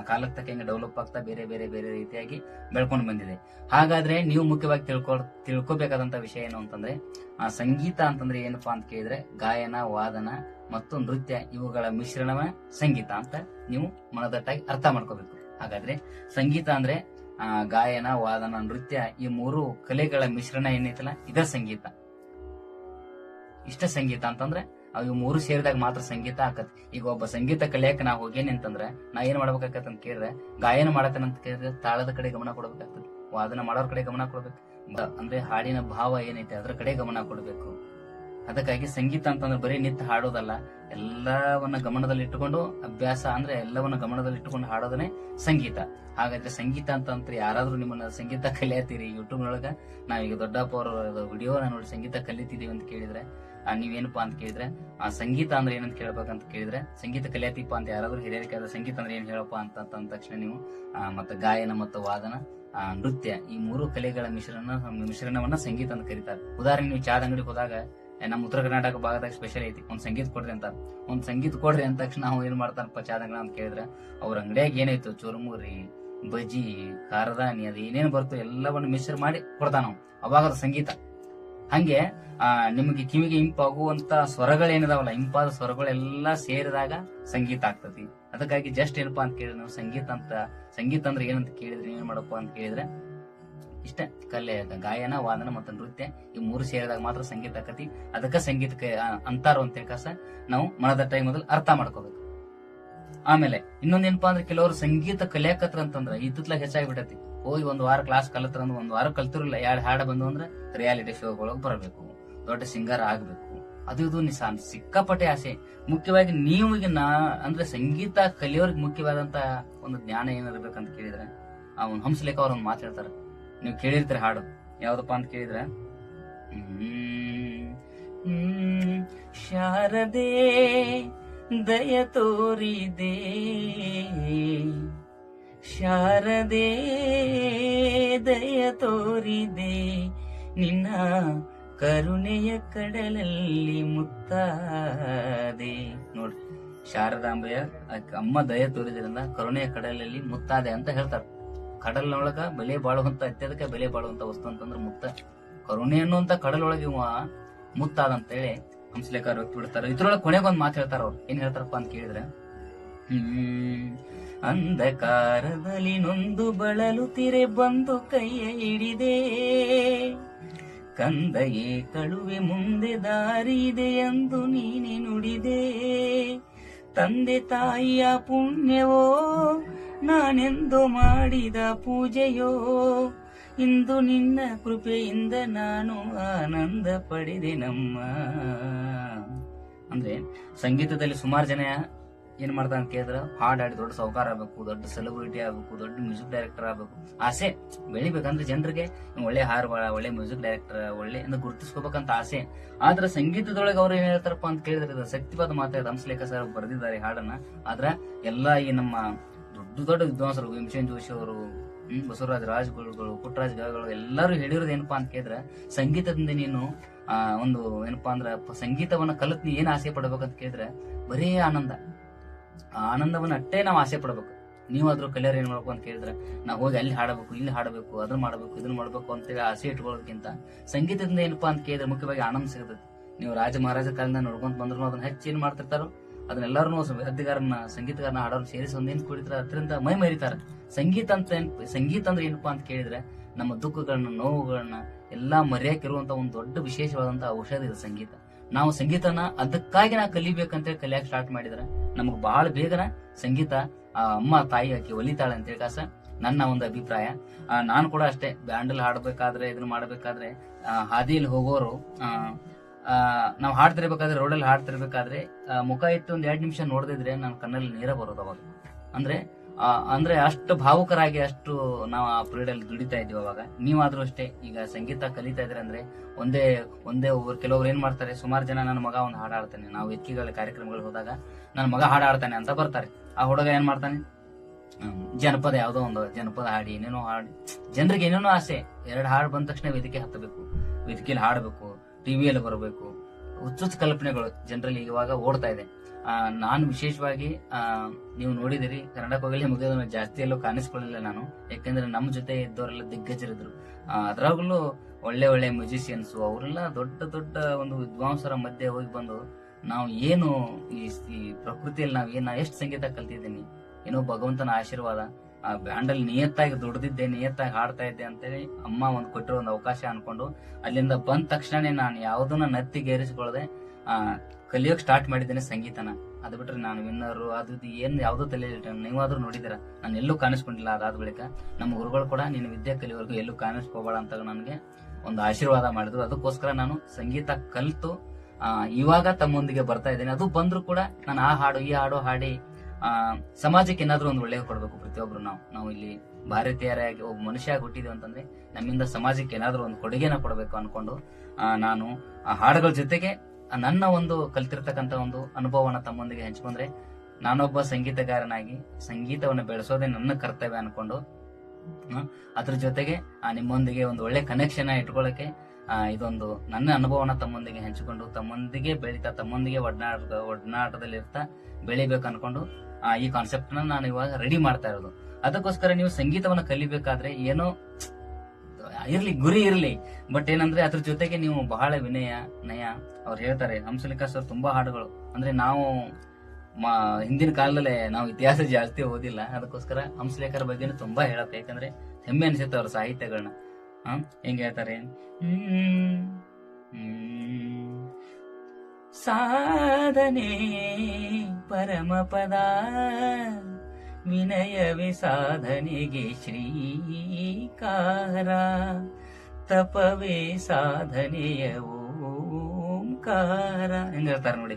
ಕಾಲಕ್ಕೆ ತಕ್ಕಂಗೆ ಡೆವಲಪ್ ಆಗ್ತಾ ಬೇರೆ ಬೇರೆ ಬೇರೆ ರೀತಿಯಾಗಿ ಬೆಳ್ಕೊಂಡು ಬಂದಿದೆ. ಹಾಗಾದ್ರೆ ನೀವು ಮುಖ್ಯವಾಗಿ ತಿಳ್ಕೊ ತಿಳ್ಕೊಬೇಕಾದಂತ ವಿಷಯ ಏನು ಅಂತಂದ್ರೆ ಆ ಸಂಗೀತ ಅಂತಂದ್ರೆ ಏನಪ್ಪಾ ಅಂತ ಕೇಳಿದ್ರೆ ಗಾಯನ ವಾದನ ಮತ್ತು ನೃತ್ಯ ಇವುಗಳ ಮಿಶ್ರಣವ ಸಂಗೀತ ಅಂತ ನೀವು ಮನದಟ್ಟಾಗಿ ಅರ್ಥ ಮಾಡ್ಕೋಬೇಕು. ಹಾಗಾದ್ರೆ ಸಂಗೀತ ಅಂದ್ರೆ ಆ, ಗಾಯನ ವಾದನ ನೃತ್ಯ ಈ ಮೂರು ಕಲೆಗಳ ಮಿಶ್ರಣ ಏನೈತಲ್ಲ ಇದ ಸಂಗೀತ. ಇಷ್ಟ ಸಂಗೀತ ಅಂತಂದ್ರೆ ಅವು ಮೂರು ಸೇರಿದಾಗ ಮಾತ್ರ ಸಂಗೀತ ಆಕತ್. ಈಗ ಒಬ್ಬ ಸಂಗೀತ ಕಲಿಯಾಕ ನಾ ಹೋಗೇನಿ ಅಂತಂದ್ರೆ, ನಾ ಏನ್ ಮಾಡ್ಬೇಕಾಗತ್ ಅಂತ ಕೇಳಿದ್ರೆ, ಗಾಯನ ಮಾಡತನ ಅಂತ ಕೇಳಿದ್ರೆ ತಾಳದ ಕಡೆ ಗಮನ ಕೊಡ್ಬೇಕಾಗ್ತದೆ. ವಾದನ ಮಾಡೋರ್ ಕಡೆ ಗಮನ ಕೊಡ್ಬೇಕು. ಅಂದ್ರೆ ಹಾಡಿನ ಭಾವ ಏನೈತೆ, ಅದ್ರ ಕಡೆ ಗಮನ ಕೊಡ್ಬೇಕು. ಅದಕ್ಕಾಗಿ ಸಂಗೀತ ಅಂತಂದ್ರೆ ಬರೀ ನಿಂತು ಹಾಡೋದಲ್ಲ, ಎಲ್ಲವನ್ನ ಗಮನದಲ್ಲಿ ಇಟ್ಟುಕೊಂಡು, ಅಭ್ಯಾಸ ಅಂದ್ರೆ ಎಲ್ಲವನ್ನ ಗಮನದಲ್ಲಿ ಇಟ್ಟುಕೊಂಡು ಹಾಡೋದನ್ನೇ ಸಂಗೀತ. ಹಾಗಾದ್ರೆ ಸಂಗೀತ ಅಂತಂದ್ರೆ ಯಾರಾದ್ರೂ ನಿಮ್ಮನ್ನ ಸಂಗೀತ ಕಲಿಯತ್ತೀರಿ ಯೂಟ್ಯೂಬ್ ನೊಳಗ. ನಾವೀಗ ದೊಡ್ಡಪ್ಪ ಅವರ ವಿಡಿಯೋನ ನೋಡಿ ಸಂಗೀತ ಕಲಿತಿದೀವಿ ಅಂತ ಕೇಳಿದ್ರೆ ನೀವೇನಪ್ಪಾ ಅಂತ ಕೇಳಿದ್ರೆ, ಆ, ಸಂಗೀತ ಅಂದ್ರೆ ಏನಂತ ಕೇಳ್ಬೇಕಂತ ಕೇಳಿದ್ರೆ, ಸಂಗೀತ ಕಲಿಯತಿಪ್ಪ ಅಂತ ಯಾರಾದ್ರೂ ಹಿರಿಯರು ಕೇಳಿದ್ರೆ ಸಂಗೀತ ಅಂದ್ರೆ ಏನ್ ಹೇಳಪ್ಪ ಅಂತ ಅಂದ ತಕ್ಷಣ ನೀವು ಮತ್ತೆ ಗಾಯನ ಮತ್ತು ವಾದನ ನೃತ್ಯ, ಈ ಮೂರು ಕಲೆಗಳ ಮಿಶ್ರಣ ಮಿಶ್ರಣವನ್ನ ಸಂಗೀತ ಅಂತ ಕರೀತಾರೆ. ಉದಾಹರಣೆ ನೀವು ಚಾದ ಅಂಗಡಿಗೆ ಹೋದಾಗ ನಮ್ಮ ಉತ್ತರ ಕರ್ನಾಟಕ ಭಾಗದಾಗ ಸ್ಪೆಷಲ್ ಐತಿ, ಒಂದ್ ಸಂಗೀತ ಕೊಡ್ರಿ ಅಂತ. ಒಂದ್ ಸಂಗೀತ ಕೊಡ್ರಿ ಅಂದ ತಕ್ಷಣ ನಾವು ಏನ್ ಮಾಡ್ತಾರಪ್ಪ ಚಾದ ಅಂತ ಕೇಳಿದ್ರೆ, ಅವ್ರ ಅಂಗಡಿಯಾಗ ಏನಾಯ್ತು, ಚುರುಮುರಿ, ಬಜ್ಜಿ ಖಾರದಾನಿ ಅದು ಏನೇನು ಬರ್ತೋ ಎಲ್ಲವನ್ನು ಮಿಶ್ರ ಮಾಡಿ ಕೊಡ್ತಾನ ಅವಾಗ ಸಂಗೀತ. ಹಂಗೆ, ಆ, ನಿಮಗೆ ಕಿವಿಗೆ ಇಂಪಾಗುವಂತ ಸ್ವರಗಳೇನಿದಾವಲ್ಲ, ಇಂಪಾದ ಸ್ವರಗಳೆಲ್ಲ ಸೇರಿದಾಗ ಸಂಗೀತ ಆಗ್ತತಿ ಅದಕ್ಕಾಗಿ ಜಸ್ಟ್ ಏನಪ್ಪಾ ಅಂತ ಕೇಳಿದ್ರೆ ನಾವು ಸಂಗೀತ ಅಂತ, ಸಂಗೀತ ಅಂದ್ರೆ ಏನಂತ ಕೇಳಿದ್ರೆ ಏನ್ ಮಾಡಪ್ಪ ಅಂತ ಕೇಳಿದ್ರೆ, ಇಷ್ಟ, ಕಲೆ, ಗಾಯನ, ವಾದನ ಮತ್ತು ನೃತ್ಯ, ಈ ಮೂರು ಸೇರಿದಾಗ ಮಾತ್ರ ಸಂಗೀತ ಆಕತಿ. ಅದಕ್ಕ ಸಂಗೀತಕ್ಕೆ ಅಂತಾರೋ ಅಂತ ತಿಳ್ಕಾಸ ನಾವು ಟೈಮ್ ಮೊದಲು ಅರ್ಥ ಮಾಡ್ಕೋಬೇಕು. ಆಮೇಲೆ ಇನ್ನೊಂದೇನಪ್ಪಾ ಅಂದ್ರೆ ಕೆಲವರು ಸಂಗೀತ ಕಲಿಯಾಕತ್ರ ಅಂತಂದ್ರ ಹೆಚ್ಚಾಗಿ ಹೆಚ್ಚಾಗ್ಬಿಟ್ಟತಿ ಹೋಗಿ ಒಂದ್ ವಾರ ಕ್ಲಾಸ್ ಕಲತ್ರ ಅಂದ್ರೆ, ಒಂದ್ ವಾರ ಕಲ್ತಿರಲ್ಲ ಎರಡು ಹಾಡ ಬಂದು ಅಂದ್ರೆ ರಿಯಾಲಿಟಿ ಶೋಗಳಿಗೆ ಬರಬೇಕು. ದೊಡ್ಡ ಸಿಂಗರ್ ಆಗ್ಬೇಕು. ಅದು ಇದು ನಿಸ ಸಿಕ್ಕಾಪಟ್ಟೆ ಆಸೆ. ಮುಖ್ಯವಾಗಿ ನೀವು ನಾ ಅಂದ್ರೆ ಸಂಗೀತ ಕಲಿಯೋರ್ಗೆ ಮುಖ್ಯವಾದಂತ ಒಂದು ಜ್ಞಾನ ಏನಿರ್ಬೇಕಂತ ಕೇಳಿದ್ರೆ ಅವ್ನು ಹಂಸಲೇಖ ಅವ್ರ ಒಂದು ಮಾತು ಹೇಳ್ತಾರೆ. ನೀವು ಕೇಳಿರ್ತೀರಿ ಹಾಡು. ಯಾವ್ದಪ್ಪ ಅಂತ ಕೇಳಿದ್ರೆ ಶಾರದೆ, ದಯ ತೋರಿದೆ. ಶಾರದೆ, ದಯ ತೋರಿದೆ. ನಿನ್ನ ಕರುಣೆಯ ಕಡಲಲ್ಲಿ ಮುತ್ತಾದೆ. ನೋಡ್ರಿ ಶಾರದಾಂಬೆಯ ಅಮ್ಮ ದಯ ತೋರಿದ್ರಿಂದ ಕರುಣೆಯ ಕಡಲಲ್ಲಿ ಮುತ್ತಾದೆ ಅಂತ ಹೇಳ್ತಾರೆ. ಕಡಲಿನೊಳಗ ಬೆಲೆ ಬಾಳುವಂತ, ಅತ್ಯಧಿಕ ಬೆಲೆ ಬಾಳುವಂತ ವಸ್ತು ಅಂತಂದ್ರೆ ಮುತ್ತ. ಕರುಣೆ ಅನ್ನುವಂತ ಕಡಲೊಳಗೆ ಇವ ಮುತ್ತಾದ ಅಂತೇಳಿ ಹಂಸಲೇಖರ್ ವ್ಯಕ್ತಿ ಬಿಡ್ತಾರೆ ಇದ್ರೊಳಗೆ ಕೊನೆಗೊಂದು ಮಾತು ಹೇಳ್ತಾರ ಅವ್ರು. ಏನ್ ಹೇಳ್ತಾರಪ್ಪ ಅಂತ ಕೇಳಿದ್ರೆ, ಹ್ಮ್ ಅಂಧಕಾರದಲ್ಲಿ ನೊಂದು ಬಳಲುತ್ತಿರೆ ಬಂದು ಕೈಯ ಹಿಡಿದೆ. ಕಂದಯೇ, ಕಳುವೆ ಮುಂದೆ ದಾರಿ ಇದೆ ಎಂದು ನೀನೆ ನುಡಿದೆ. ತಂದೆ ತಾಯಿಯ ಪುಣ್ಯವೋ, ನಾನೆಂದು ಮಾಡಿದ ಪೂಜೆಯೋ, ಇಂದು ನಿನ್ನ ಕೃಪೆಯಿಂದ ನಾನು ಆನಂದ ಪಡೆದೆ ನಮ್ಮ. ಅಂದ್ರೆ ಸಂಗೀತದಲ್ಲಿ ಸುಮಾರು ಜನ ಏನ್ ಕೇಳಿದ್ರ? ಹಾಡ್ ಹಾಡಿ ದೊಡ್ಡ ಸೌಕಾರ ಆಗ್ಬೇಕು, ದೊಡ್ಡ ಸೆಲೆಬ್ರಿಟಿ ಆಗ್ಬೇಕು, ದೊಡ್ಡ ಮ್ಯೂಸಿಕ್ ಡೈರೆಕ್ಟರ್ ಆಗ್ಬೇಕು. ಆಸೆ, ಬೆಳಿಬೇಕಂದ್ರೆ ಜನರಿಗೆ ಒಳ್ಳೆ ಹಾಡುಗಳ ಒಳ್ಳೆ ಮ್ಯೂಸಿಕ್ ಡೈರೆಕ್ಟರ್ ಒಳ್ಳೆ ಗುರುತಿಸ್ಕೋಬೇಕಂತ ಆಸೆ. ಆದ್ರೆ ಸಂಗೀತದೊಳಗೆ ಅವ್ರು ಏನ್ ಹೇಳ್ತಾರಪ್ಪ ಅಂತ ಕೇಳಿದ್ರೆ ಶಕ್ತಿಪಾದ ಮಾತೆ ಮಾತಾಡ ಹಂಸಲೇಖ ಸರ್ ಬರೆದಿದ್ದಾರೆ ಹಾಡನ್ನ. ಆದ್ರ ಎಲ್ಲಾ ಈ ನಮ್ಮ ದೊಡ್ಡ ದೊಡ್ಡ ವಿದ್ವಾಂಸರು ಭೀಮಸೇನ್ ಜೋಶಿ ಅವರು ಬಸವರಾಜ್ ರಾಜ್ಗುರುಗಳು, ಪುಟ್ಟರಾಜ್ ಗಗಳು ಎಲ್ಲರೂ ಹೇಳಿರೋದು ಏನಪ್ಪಾ ಅಂತ ಕೇಳಿದ್ರೆ ಸಂಗೀತದಿಂದ ನೀನು ಒಂದು ಏನಪ್ಪಾ ಅಂದ್ರೆ ಸಂಗೀತವನ್ನ ಕಲಿತ್ ನೀ ಏನ್ ಆಸೆ ಪಡ್ಬೇಕಂತ ಕೇಳಿದ್ರೆ ಬರೀ ಆನಂದ. ಆನಂದವನ್ನ ಅಟ್ಟೇ ನಾವು ಆಸೆ ಪಡ್ಬೇಕು. ನೀವು ಅದ್ರ ಕಲಿಯರ್ ಏನ್ ಮಾಡ್ಬೇಕು ಅಂತ ಕೇಳಿದ್ರೆ ನಾವು ಹೋಗಿ ಅಲ್ಲಿ ಹಾಡಬೇಕು, ಇಲ್ಲಿ ಹಾಡಬೇಕು ಅದನ್ನ ಮಾಡಬೇಕು ಇದನ್ನ ಮಾಡಬೇಕು ಅಂತೇಳಿ ಆಸೆ ಇಟ್ಕೊಳ್ಳೋದಕ್ಕಿಂತ ಸಂಗೀತದಿಂದ ಏನಪ್ಪಾ ಅಂತ ಕೇಳಿದ್ರೆ ಮುಖ್ಯವಾಗಿ ಆನಂದ ಸಿಗುತ್ತೆ ನೀವು ರಾಜ ಮಹಾರಾಜ ಕಾಲದಿಂದ ನೋಡ್ಕೊಂತ ಬಂದ್ರು ಅದನ್ನ ಹೆಚ್ಚು ಏನ್ ಮಾಡ್ತಿರ್ತಾರೋ ಅದನ್ನೆಲ್ಲರೂ ವಾದ್ಯಗಾರನ ಸಂಗೀತಗಾರನ ಹಾಡೋರು ಸೇರಿಸಿ ಒಂದೇನ್ ಕುಡಿತಾರೆ ಅದರಿಂದ ಮೈ ಮರಿತಾರೆ. ಸಂಗೀತ ಅಂತ ಏನ್, ಸಂಗೀತ ಅಂದ್ರೆ ಏನಪ್ಪಾ ಅಂತ ಕೇಳಿದ್ರೆ ನಮ್ಮ ದುಃಖಗಳನ್ನ, ನೋವುಗಳನ್ನ ಎಲ್ಲಾ ಮರೆಯಕ್ಕಿರುವಂತ ಒಂದು ದೊಡ್ಡ ವಿಶೇಷವಾದಂತ ಔಷಧ ಇದೆ ಸಂಗೀತ. ನಾವು ಸಂಗೀತನ ಅದಕ್ಕಾಗಿ ನಾವು ಕಲಿಬೇಕಂತೇಳಿ ಕಲಿಯಕ್ ಸ್ಟಾರ್ಟ್ ಮಾಡಿದ್ರೆ ನಮಗ್ ಬಹಳ ಬೇಗನ ಸಂಗೀತ ಅಮ್ಮ, ತಾಯಿ ಆಕಿ ಒಲಿತಾಳೆ ಅಂತೇಳಿ ಕಾಸ ನನ್ನ ಒಂದು ಅಭಿಪ್ರಾಯ. ನಾನು ಕೂಡ ಅಷ್ಟೇ ಬ್ಯಾಂಡಲ್ ಹಾಡ್ಬೇಕಾದ್ರೆ, ಇದನ್ನ ಮಾಡ್ಬೇಕಾದ್ರೆ ಹಾದಿಯಲ್ಲಿ ಹೋಗೋರು ನಾವು ಹಾಡ್ತಿರ್ಬೇಕಾದ್ರೆ ರೋಡಲ್ಲಿ ಹಾಡ್ತಿರ್ಬೇಕಾದ್ರೆ ಮುಖ ಇತ್ತು ಒಂದ್ ಎರಡು ನಿಮಿಷ ನೋಡದಿದ್ರೆ ನನ್ನ ಕಣ್ಣಲ್ಲಿ ನೀರ ಬರೋದು ಅವಾಗ. ಅಂದ್ರೆ ಅಂದ್ರೆ ಅಷ್ಟು ಭಾವುಕರಾಗಿ ಅಷ್ಟು ನಾವು ಆ ಪೀರಿಯಡ್ ಅಲ್ಲಿ ದುಡಿತಾ ಇದ್ವಿ ಅವಾಗ. ನೀವಾದ್ರೂ ಅಷ್ಟೇ, ಈಗ ಸಂಗೀತ ಕಲಿತಾ ಇದ್ರೆ ಅಂದ್ರೆ ಒಂದೇ ಒಂದೇ ಒಬ್ಬರು ಕೆಲವ್ರು ಏನ್ ಮಾಡ್ತಾರೆ, ಸುಮಾರು ಜನ ನನ್ನ ಮಗ ಒಂದು ಹಾಡು ಆಡ್ತಾನೆ ನಾವು ಎತ್ತಿಗಳ ಕಾರ್ಯಕ್ರಮಗಳು ಹೋದಾಗ ನನ್ನ ಮಗ ಹಾಡು ಆಡ್ತಾನೆ ಅಂತ ಬರ್ತಾರೆ. ಆ ಹುಡುಗ ಏನ್ ಮಾಡ್ತಾನೆ? ಜನಪದ ಯಾವುದೋ ಒಂದು ಜನಪದ ಹಾಡಿ, ಏನೇನೋ ಹಾಡಿ, ಜನರಿಗೆ ಏನೇನೋ ಆಸೆ, ಎರಡು ಹಾಡು ಬಂದ ತಕ್ಷಣ ವೇದಿಕೆ ಹತ್ತಬೇಕು ವೇದಿಕೆಯಲ್ಲಿ ಹಾಡಬೇಕು ಟಿವಿಯಲ್ಲಿ ಬರಬೇಕು, ಹುಚ್ಚುಚ್ಚು ಕಲ್ಪನೆಗಳು ಜನರಲ್ಲಿ ಇವಾಗ ಓಡ್ತಾ ಇದೆ. ನಾನು ವಿಶೇಷವಾಗಿ ನೀವು ನೋಡಿದಿರಿ ಕನ್ನಡ ಕೋಗಿಲೆ ಮುಗಿದ ಜಾಸ್ತಿ ಎಲ್ಲೂ ಕಾಣಿಸ್ಕೊಳ್ಳಿಲ್ಲ ನಾನು. ಯಾಕಂದ್ರೆ ನಮ್ಮ ಜೊತೆ ಇದ್ದವರೆಲ್ಲ ದಿಗ್ಗಜರಿದ್ರು. ಅದ್ರಾಗಲೂ ಒಳ್ಳೆ ಒಳ್ಳೆ ಮ್ಯೂಸಿಷಿಯನ್ಸ್ ಅವರೆಲ್ಲ ದೊಡ್ಡ ದೊಡ್ಡ ಒಂದು ವಿದ್ವಾಂಸರ ಮಧ್ಯೆ ಹೋಗಿ ಬಂದು, ನಾವು ಏನು ಈ ಪ್ರಕೃತಿಯಲ್ಲಿ ನಾವು ಏನು ಎಷ್ಟು ಸಂಗೀತ ಕಲ್ತಿದ್ದೀನಿ? ಏನೋ ಭಗವಂತನ ಆಶೀರ್ವಾದ. ಆ, ಬ್ಯಾಂಡಲ್ಲಿ ನಿಯತ್ತಾಗಿ ದುಡ್ದಿದ್ದೆ, ನಿಯತ್ತಾಗಿ ಹಾಡ್ತಾ ಇದ್ದೆ ಅಂತೇಳಿ ಅಮ್ಮ ಒಂದು ಕೊಟ್ಟಿರೋ ಒಂದು ಅವಕಾಶ ಅನ್ಕೊಂಡು, ಅಲ್ಲಿಂದ ಬಂದ ತಕ್ಷಣನೇ ನಾನು ಯಾವುದನ್ನ ನತ್ತಿಗೇರಿಸಿಕೊಳ್ಳದೆ ಆ ಕಲಿಯೋಕ್ ಸ್ಟಾರ್ಟ್ ಮಾಡಿದ್ದೇನೆ ಸಂಗೀತನ. ಅದು ಬಿಟ್ರೆ ನಾನು ವಿನ್ನರು ಅದು ಇದು ಏನ್ ಯಾವ್ದೋ ತಲೆ ನೀವಾದ್ರೂ ನೋಡಿದಿರ ನಾನು ಎಲ್ಲೂ ಕಾಣಿಸ್ಕೊಂಡಿಲ್ಲ ಅದಾದ ಬಳಿಕ. ನಮ್ಮ ಗುರುಗಳು ಕೂಡ ನೀನು ವಿದ್ಯೆ ಕಲಿಯೋರ್ಗು ಎಲ್ಲೂ ಕಾಣಿಸ್ಕೋಬೇಡ ಅಂತ ನನಗೆ ಒಂದು ಆಶೀರ್ವಾದ ಮಾಡಿದ್ರು. ಅದಕ್ಕೋಸ್ಕರ ನಾನು ಸಂಗೀತ ಕಲಿತು ಇವಾಗ ತಮ್ಮೊಂದಿಗೆ ಬರ್ತಾ ಇದ್ದೇನೆ. ಅದು ಬಂದ್ರು ಕೂಡ ನಾನು ಆ ಹಾಡು, ಈ ಹಾಡು ಹಾಡಿ, ಆ, ಸಮಾಜಕ್ಕೆ ಏನಾದ್ರೂ ಒಂದು ಒಳ್ಳೆಯ ಕೊಡ್ಬೇಕು ಪ್ರತಿಯೊಬ್ರು ನಾವು. ನಾವು ಇಲ್ಲಿ ಭಾರತೀಯರಾಗಿ ಒಬ್ಬ ಮನುಷ್ಯ ಹುಟ್ಟಿದ್ವಿ ಅಂತಂದ್ರೆ ನಮ್ಮಿಂದ ಸಮಾಜಕ್ಕೆ ಏನಾದ್ರೂ ಒಂದು ಕೊಡುಗೆನ ಕೊಡಬೇಕು ಅನ್ಕೊಂಡು ನಾನು ಆ ಹಾಡುಗಳ ಜೊತೆಗೆ ನನ್ನ ಒಂದು ಕಲ್ತಿರ್ತಕ್ಕಂಥ ಒಂದು ಅನುಭವನ ತಮ್ಮೊಂದಿಗೆ ಹಂಚ್ಕೊಂಡ್ರೆ ನಾನೊಬ್ಬ ಸಂಗೀತಗಾರನಾಗಿ ಸಂಗೀತವನ್ನು ಬೆಳೆಸೋದೇ ನನ್ನ ಕರ್ತವ್ಯ ಅನ್ಕೊಂಡು ಅದ್ರ ಜೊತೆಗೆ ನಿಮ್ಮೊಂದಿಗೆ ಒಂದು ಒಳ್ಳೆ ಕನೆಕ್ಷನ್ ಇಟ್ಕೊಳ್ಳಕ್ಕೆ ಇದೊಂದು ನನ್ನ ಅನುಭವನ ತಮ್ಮೊಂದಿಗೆ ಹಂಚಿಕೊಂಡು, ತಮ್ಮೊಂದಿಗೆ ಬೆಳೀತಾ, ತಮ್ಮೊಂದಿಗೆ ಒಡನಾಟ ಒಡನಾಟದಲ್ಲಿ ಇರ್ತಾ ಬೆಳಿಬೇಕು ಅನ್ಕೊಂಡು ಈ ಕಾನ್ಸೆಪ್ಟ್ ನಾನು ಇವಾಗ ರೆಡಿ ಮಾಡ್ತಾ ಇರೋದು. ಅದಕ್ಕೋಸ್ಕರ ನೀವು ಸಂಗೀತವನ್ನು ಕಲಿಬೇಕಾದ್ರೆ ಏನೋ ಇರ್ಲಿ, ಗುರಿ ಇರ್ಲಿ. ಬಟ್ ಏನಂದ್ರೆ ಅದ್ರ ಜೊತೆಗೆ ನೀವು ಬಹಳ ವಿನಯ, ನಯ. ಅವ್ರು ಹೇಳ್ತಾರೆ ಹಂಸಲಿಕಾ ಸರ್ ತುಂಬಾ ಹಾಡುಗಳು. ಅಂದ್ರೆ ನಾವು ಹಿಂದಿನ ಕಾಲದಲ್ಲೇ ನಾವು ಇತಿಹಾಸ ಜಾಸ್ತಿ ಓದಿಲ್ಲ. ಅದಕ್ಕೋಸ್ಕರ ಹಂಸಲೇಖರ ಬಗ್ಗೆನೂ ತುಂಬಾ ಹೇಳತ್ತೆ ಯಾಕಂದ್ರೆ ಹೆಮ್ಮೆ ಅನ್ಸುತ್ತೆ ಅವ್ರ ಸಾಹಿತ್ಯಗಳನ್ನ ಹ? ಹೆಂಗ್ ಹೇಳ್ತಾರೆ. ಸಾಧನೆ ಪರಮ ಪದ. ವಿನಯವೇ ಸಾಧನೆಗೆ ಶ್ರೀಕಾರ. ತಪವೇ ಸಾಧನೆಯ ಓಂಕಾರ. ಹೆಂಗಿರ್ತಾರೆ ನೋಡಿ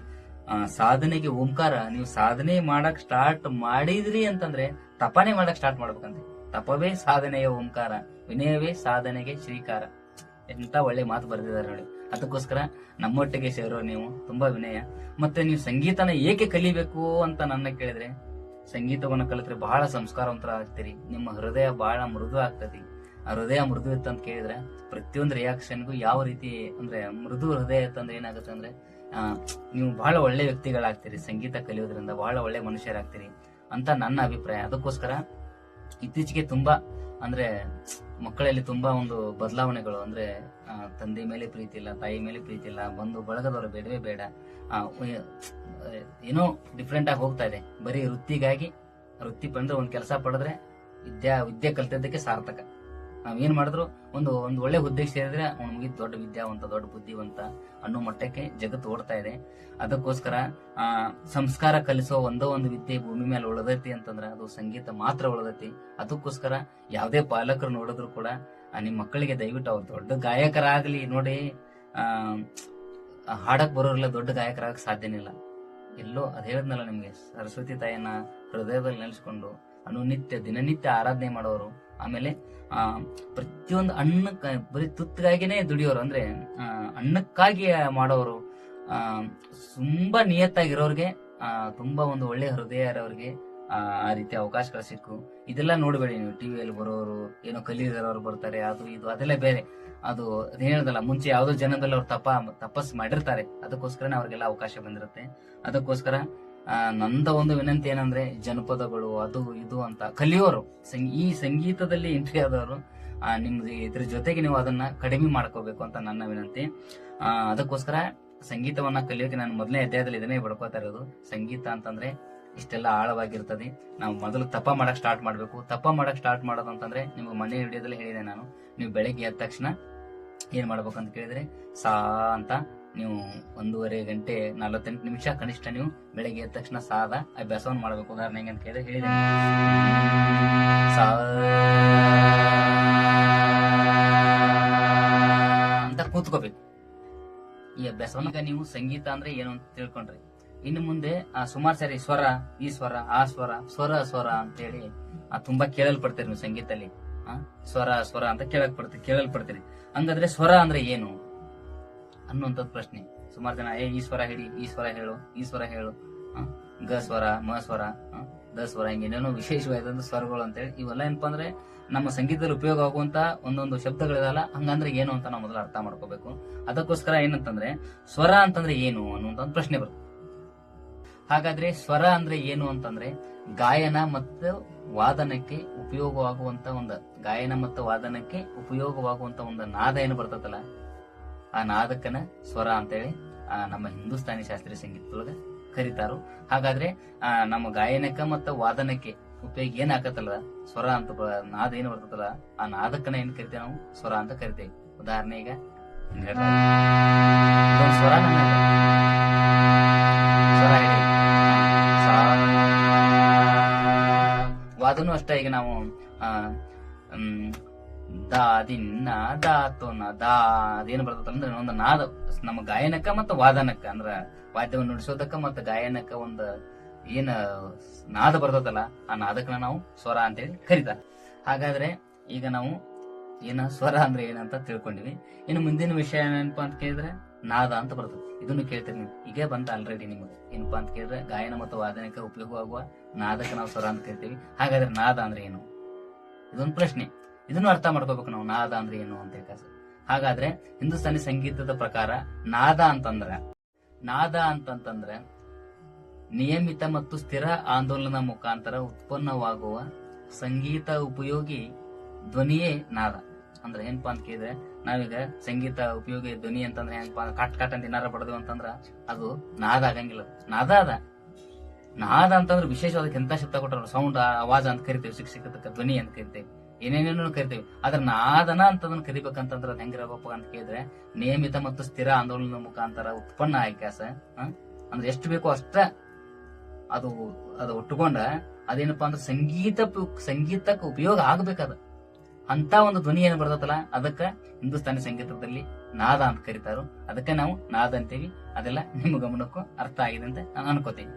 ಸಾಧನೆಗೆ ಓಂಕಾರ, ನೀವು ಸಾಧನೆ ಮಾಡಕ್ ಸ್ಟಾರ್ಟ್ ಮಾಡಿದ್ರಿ ಅಂತಂದ್ರೆ, ತಪನೆ ಮಾಡಕ್ ಸ್ಟಾರ್ಟ್ ಮಾಡ್ಬೇಕಂತೆ. ತಪವೇ ಸಾಧನೆಯ ಓಂಕಾರ, ವಿನಯವೇ ಸಾಧನೆಗೆ ಶ್ರೀಕಾರ. ಎಂತ ಒಳ್ಳೆ ಮಾತು ಬರೆದಿದ್ದಾರೆ ನೋಡಿ. ಅದಕ್ಕೋಸ್ಕರ ನಮ್ಮೊಟ್ಟಿಗೆ ಸೇರೋ ನೀವು, ತುಂಬಾ ವಿನಯ. ಮತ್ತೆ ನೀವು ಸಂಗೀತನ ಏಕೆ ಕಲಿಬೇಕು ಅಂತ ನನ್ನ ಕೇಳಿದ್ರೆ ಸಂಗೀತವನ್ನು ಕಲಿತ್ರೆ ಬಹಳ ಸಂಸ್ಕಾರವಂತರ ಆಗ್ತೀರಿ ನಿಮ್ಮ ಹೃದಯ ಬಹಳ ಮೃದು ಆಗ್ತತಿ. ಆ ಹೃದಯ ಮೃದು ಅಂತ ಕೇಳಿದ್ರೆ ಪ್ರತಿಯೊಂದು ರಿಯಾಕ್ಷನ್ಗೂ ಯಾವ ರೀತಿ ಅಂದ್ರೆ ಮೃದು ಹೃದಯ ಇತ್ತಂದ್ರೆ ಏನಾಗುತ್ತೆ ಅಂದ್ರೆ ನೀವು ಬಹಳ ಒಳ್ಳೆ ವ್ಯಕ್ತಿಗಳಾಗ್ತೀರಿ. ಸಂಗೀತ ಕಲಿಯೋದ್ರಿಂದ ಬಹಳ ಒಳ್ಳೆ ಮನುಷ್ಯರಾಗ್ತೀರಿ ಅಂತ ನನ್ನ ಅಭಿಪ್ರಾಯ. ಅದಕ್ಕೋಸ್ಕರ ಇತ್ತೀಚೆಗೆ ತುಂಬಾ ಅಂದ್ರೆ ಮಕ್ಕಳಲ್ಲಿ ತುಂಬಾ ಒಂದು ಬದಲಾವಣೆಗಳು ಅಂದ್ರೆ ತಂದೆ ಮೇಲೆ ಪ್ರೀತಿ ಇಲ್ಲ, ತಾಯಿ ಮೇಲೆ ಪ್ರೀತಿ ಇಲ್ಲ, ಬಂದು ಬಳಗದವರು ಬೇಡವೇ ಬೇಡ. ಏನೋ ಡಿಫ್ರೆಂಟ್ ಆಗಿ ಹೋಗ್ತಾ ಇದೆ. ಬರೀ ವೃತ್ತಿಗಾಗಿ, ವೃತ್ತಿ ಬಂದ್ರೆ ಒಂದ್ ಕೆಲಸ ಪಡೆದ್ರೆ ವಿದ್ಯಾ, ವಿದ್ಯೆ ಕಲ್ತಿದ್ದಕ್ಕೆ ಸಾರ್ಥಕ. ನಾವ್ ಏನ್ ಮಾಡಿದ್ರು, ಒಂದು ಒಂದು ಒಳ್ಳೆ ಉದ್ದೇಶ ಸೇರಿದ್ರೆ ಅವ್ನು ಮುಗಿದ್ ದೊಡ್ಡ ವಿದ್ಯಾವಂತ, ದೊಡ್ಡ ಬುದ್ಧಿವಂತ ಅನ್ನೋ ಮಟ್ಟಕ್ಕೆ ಜಗತ್ತು ಓಡ್ತಾ ಇದೆ. ಅದಕ್ಕೋಸ್ಕರ, ಆ, ಸಂಸ್ಕಾರ ಕಲಿಸೋ ಒಂದೋ ಒಂದು ವಿದ್ಯೆ ಭೂಮಿ ಮೇಲೆ ಉಳದೈತಿ ಅಂತಂದ್ರೆ ಅದು ಸಂಗೀತ ಮಾತ್ರ ಉಳದೈತಿ. ಅದಕ್ಕೋಸ್ಕರ ಯಾವುದೇ ಪಾಲಕರು ನೋಡಿದ್ರು ಕೂಡ ನಿಮ್ಮ ನಿಮ್ ಮಕ್ಕಳಿಗೆ ದಯವಿಟ್ಟು ಅವ್ರು ದೊಡ್ಡ ಗಾಯಕರಾಗ್ಲಿ ನೋಡಿ ಹಾಡಕ್ ಬರೋರೆಲ್ಲ ದೊಡ್ಡ ಗಾಯಕರಾಗಕ್ ಸಾಧ್ಯನಿಲ್ಲ ಎಲ್ಲೋ ಅದ್ ಹೇಳದ್ನಲ್ಲ ನಿಮ್ಗೆ, ಸರಸ್ವತಿ ತಾಯಿಯನ್ನ ಹೃದಯದಲ್ಲಿ ನೆಲೆಸ್ಕೊಂಡು ಅನುನಿತ್ಯ ದಿನನಿತ್ಯ ಆರಾಧನೆ ಮಾಡೋರು, ಆಮೇಲೆ, ಆ, ಪ್ರತಿಯೊಂದು ಅನ್ನಕ್ಕ, ಬರೀ ತುತ್ತಿಗಾಗಿನೇ ದುಡಿಯೋರು, ಅಂದ್ರೆ ಅನ್ನಕ್ಕಾಗಿ ಮಾಡೋರು, ಆ, ತುಂಬಾ ನಿಯತ್ತಾಗಿರೋರ್ಗೆ, ಆ, ತುಂಬಾ ಒಂದು ಒಳ್ಳೆ ಹೃದಯ ಇರೋರ್ಗೆ ಆ ರೀತಿ ಅವಕಾಶಗಳು ಸಿಕ್ಕು. ಇದೆಲ್ಲ ನೋಡಬೇಡಿ ನೀವು ಟಿವಿಯಲ್ಲಿ ಬರೋರು, ಏನೋ ಕಲಿಯದವರು ಬರ್ತಾರೆ, ಅದು ಇದು, ಅದೆಲ್ಲ ಬೇರೆ. ಅದು ಹೇಳ್ದಲ್ಲ, ಮುಂಚೆ ಯಾವುದೋ ಜನದಲ್ಲಿ ಅವ್ರು ತಪ್ಪ ತಪಸ್ ಮಾಡಿರ್ತಾರೆ. ಅದಕ್ಕೋಸ್ಕರನೇ ಅವ್ರಿಗೆಲ್ಲ ಅವಕಾಶ ಬಂದಿರುತ್ತೆ. ಅದಕ್ಕೋಸ್ಕರ ನಂದ ಒಂದು ವಿನಂತಿ ಏನಂದ್ರೆ, ಜನಪದಗಳು, ಅದು, ಇದು ಅಂತ ಕಲಿಯೋರು ಈ ಸಂಗೀತದಲ್ಲಿ ಎಂಟ್ರಿ ಆದವರು ನಿಮ್ದು ಇದ್ರ ಜೊತೆಗೆ ನೀವು ಅದನ್ನ ಕಡಿಮೆ ಮಾಡ್ಕೋಬೇಕು ಅಂತ ನನ್ನ ವಿನಂತಿ. ಅದಕ್ಕೋಸ್ಕರ ಸಂಗೀತವನ್ನ ಕಲಿಯೋಕೆ ನಾನು ಮೊದಲನೇ ಅಧ್ಯಾಯದಲ್ಲಿ ಇದನ್ನೇ ಬಡ್ಕೋತಾ ಇರೋದು. ಸಂಗೀತ ಅಂತಂದ್ರೆ ಇಷ್ಟೆಲ್ಲ ಆಳವಾಗಿರ್ತದೆ. ನಾವು ಮೊದಲು ತಪ್ಪ ಮಾಡಕ್ ಸ್ಟಾರ್ಟ್ ಮಾಡ್ಬೇಕು. ತಪ್ಪ ಮಾಡಕ್ ಸ್ಟಾರ್ಟ್ ಮಾಡೋದು ಅಂತಂದ್ರೆ ನಿಮ್ಗೆ ಮನೆ ವಿಡಿಯೋದಲ್ಲಿ ಹೇಳಿದೆ ನಾನು. ನೀವು ಬೆಳಗ್ಗೆ ಎದ್ದ ತಕ್ಷಣ ಏನ್ ಮಾಡ್ಬೇಕಂತ ಕೇಳಿದ್ರೆ, ಸಾ ಅಂತ ನೀವು ಒಂದೂವರೆ ಗಂಟೆ ನಲವತ್ತೆಂಟು ನಿಮಿಷ ಕನಿಷ್ಠ ನೀವು ಬೆಳಗ್ಗೆ ಎದ್ದ ತಕ್ಷಣ ಸಾದ ಅಭ್ಯಾಸವನ್ನು ಮಾಡ್ಬೇಕು. ಉದಾಹರಣೆಗೆ ಅಂತ ಕೇಳಿದ್ರೆ ಹೇಳಿದೆ. ಸಾ ಅಂತ ಕೂತ್ಕೋಬೇಕು. ಈ ಅಭ್ಯಾಸವನ್ನ ನೀವು ಸಂಗೀತ ಅಂದ್ರೆ ಏನು ಅಂತ ತಿಳ್ಕೊಂಡ್ರಿ. ಇನ್ನು ಮುಂದೆ ಆ ಸುಮಾರು ಸರಿ ಸ್ವರ, ಈ ಸ್ವರ, ಆ ಸ್ವರ ಸ್ವರ ಸ್ವರ ಅಂತೇಳಿ ಆ ತುಂಬಾ ಕೇಳಲ್ಪಡ್ತೀರಿ ನೀವು ಸಂಗೀತದಲ್ಲಿ. ಆ, ಸ್ವರ ಸ್ವರ ಅಂತ ಕೇಳಕ್ ಪಡ್ತೀರಿ ಕೇಳಲ್ಪಡ್ತೀರಿ. ಹಂಗಾದ್ರೆ ಸ್ವರ ಅಂದ್ರೆ ಏನು ಅನ್ನುವಂಥದ್ದು ಪ್ರಶ್ನೆ. ಸುಮಾರು ಜನ, ಏ, ಈ ಸ್ವರ ಹೇಳಿ, ಈ ಸ್ವರ ಹೇಳು, ಈ ಸ್ವರ ಹೇಳು. ಗ ಸ್ವರ, ಮ ಸ್ವರ ದ ಸ್ವರ, ಹಿಂಗೇನೇನೋ ವಿಶೇಷವಾದ ಸ್ವರಗಳು ಅಂತೇಳಿ ಇವೆಲ್ಲ ಏನಪ್ಪಾ ಅಂದ್ರೆ ನಮ್ಮ ಸಂಗೀತದಲ್ಲಿ ಉಪಯೋಗ ಆಗುವಂತ ಒಂದೊಂದು ಶಬ್ದಗಳಿದಲ್ಲ, ಹಂಗಂದ್ರೆ ಏನು ಅಂತ ನಾವು ಮೊದಲು ಅರ್ಥ ಮಾಡ್ಕೋಬೇಕು. ಅದಕ್ಕೋಸ್ಕರ ಏನಂತಂದ್ರೆ, ಸ್ವರ ಅಂತಂದ್ರೆ ಏನು ಅನ್ನುವಂತ ಪ್ರಶ್ನೆ ಬರುತ್ತೆ. ಹಾಗಾದ್ರೆ ಸ್ವರ ಅಂದ್ರೆ ಏನು ಅಂತಂದ್ರೆ ಗಾಯನ ಮತ್ತು ವಾದನಕ್ಕೆ ಉಪಯೋಗವಾಗುವಂತ ಒಂದು ಗಾಯನ ಮತ್ತು ವಾದನಕ್ಕೆ ಉಪಯೋಗವಾಗುವಂತ ಒಂದು ನಾದ ಏನು ಬರ್ತದಲ್ಲ ಆ ನಾದಕ್ಕನ ಸ್ವರ ಅಂತೇಳಿ ನಮ್ಮ ಹಿಂದೂಸ್ತಾನಿ ಶಾಸ್ತ್ರೀಯ ಸಂಗೀತದೊಳಗ ಕರೀತಾರು. ಹಾಗಾದ್ರೆ ಆ, ನಮ್ಮ ಗಾಯನಕ್ಕ ಮತ್ತು ವಾದನಕ್ಕೆ ಉಪಯೋಗ ಏನ್ ಹಾಕತ್ತಲ್ಲ ಸ್ವರ ಅಂತ ನಾದ ಏನು ಬರ್ತದಲ್ಲ ಆ ನಾದಕ್ಕನ ಏನ್ ಕರಿತೇವೆ ನಾವು? ಸ್ವರ ಅಂತ ಕರಿತೇವೆ. ಉದಾಹರಣೆ ಈಗ ಸ್ವರ ವಾದನು ಅಷ್ಟೇ ಈಗ ನಾವು ದಾ ದಿನ್ನ ದಾತೋನ ದಾ ಅದೇನು ಬರ್ತದ ಅಂದ್ರೆ ಒಂದು ನಾದ, ನಮ್ಮ ಗಾಯನಕ್ಕ ಮತ್ತು ವಾದನಕ್ಕ ಅಂದ್ರ ವಾದ್ಯವನ್ನು ನುಡಿಸೋದಕ್ಕ ಮತ್ತು ಗಾಯನಕ್ಕ ಒಂದು ಏನ ನಾದ ಬರ್ತದಲ್ಲ, ಆ ನಾದಕ್ಕನ ನಾವು ಸ್ವರ ಅಂತೇಳಿ ಕರೀತಾರ. ಹಾಗಾದ್ರೆ ಈಗ ನಾವು ಏನ ಸ್ವರ ಅಂದ್ರೆ ಏನಂತ ತಿಳ್ಕೊಂಡಿವಿ. ಇನ್ನು ಮುಂದಿನ ವಿಷಯ ಏನಪ್ಪ ಅಂತ ಕೇಳಿದ್ರೆ ನಾದ ಅಂತ ಬರ್ತದೆ. ಇದನ್ನು ಕೇಳ್ತೀರಿ ನೀವು. ಈಗ ಬಂತ ಆಲ್ರೆಡಿ ನಿಮಗೆ. ಏನಪ್ಪಾ ಅಂತ ಕೇಳಿದ್ರೆ ಗಾಯನ ಮತ್ತು ವಾದನಕ್ಕೆ ಉಪಯೋಗವಾಗುವ ನಾದಕ್ಕೆ ನಾವು ಸ್ವರ ಅಂತ ಕೇಳ್ತೀವಿ. ಹಾಗಾದ್ರೆ ನಾದ ಅಂದ್ರೆ ಏನು? ಇದೊಂದು ಪ್ರಶ್ನೆ. ಇದನ್ನು ಅರ್ಥ ಮಾಡ್ಕೋಬೇಕು ನಾವು. ನಾದ ಅಂದ್ರೆ ಏನು ಅಂತ ಹೇಳಿ ಹಾಗಾದ್ರೆ ಹಿಂದೂಸ್ತಾನಿ ಸಂಗೀತದ ಪ್ರಕಾರ ನಾದ ಅಂತಂದ್ರ, ನಾದ ಅಂತಂತಂದ್ರೆ ನಿಯಮಿತ ಮತ್ತು ಸ್ಥಿರ ಆಂದೋಲನ ಮುಖಾಂತರ ಉತ್ಪನ್ನವಾಗುವ ಸಂಗೀತ ಉಪಯೋಗಿ ಧ್ವನಿಯೇ ನಾದ. ಅಂದ್ರೆ ಏನಪ್ಪಾ ಅಂತ ಕೇಳಿದ್ರೆ ನಾವೀಗ ಸಂಗೀತ ಉಪಯೋಗಿ ಧ್ವನಿ ಅಂತಂದ್ರೆ ಹೆಂಗಪ್ಪ ಕಟ್ ಕಟ್ ಅಂತ ಏನಾರ ಬಡದು ಅಂತಂದ್ರ ಅದು ನಾದ ಆಗಂಗಿಲ್ಲ ನಾದ ಅದ. ನಾದ ಅಂತಂದ್ರೆ ವಿಶೇಷವಾದ ಎಂತ ಶಬ್ದ ಕೊಟ್ಟರು ಸೌಂಡ್ ಆವಾಜ ಅಂತ ಕರಿತೇವೆ ಶಿಕ್ಷಕದ ಧ್ವನಿ ಅಂತ ಕರಿತೇವೆ, ಏನೇನೇನೋ ಕರಿತೇವೆ. ಆದ್ರೆ ನಾದನ ಅಂತದನ್ನ ಕರಿಬೇಕಂತಂದ್ರೆ ಹೆಂಗಿರಬೇಕು ಅಂತ ಕೇಳಿದ್ರೆ ನಿಯಮಿತ ಮತ್ತು ಸ್ಥಿರ ಆಂದೋಲನದ ಮುಖಾಂತರ ಉತ್ಪನ್ನ ಆಯ್ಕಾಸ ಅಂದ್ರೆ ಎಷ್ಟು ಬೇಕೋ ಅಷ್ಟ ಅದು ಅದು ಒಟ್ಟುಕೊಂಡ ಅದೇನಪ್ಪಾ ಅಂದ್ರೆ ಸಂಗೀತ ಸಂಗೀತಕ್ಕೆ ಉಪಯೋಗ ಆಗ್ಬೇಕದ. ಅಂತ ಒಂದು ಧ್ವನಿ ಏನು ಬರ್ತದಲ್ಲ, ಅದಕ್ಕ ಹಿಂದೂಸ್ತಾನಿ ಸಂಗೀತದಲ್ಲಿ ನಾದ ಅಂತ ಕರೀತಾರೋ. ಅದಕ್ಕೆ ನಾವು ನಾದ ಅಂತೀವಿ. ಅದೆಲ್ಲ ನಿಮ್ಮ ಗಮನಕ್ಕೂ ಅರ್ಥ ಆಗಿದೆ ಅಂತ ನಾನು ಅನ್ಕೋತೀನಿ.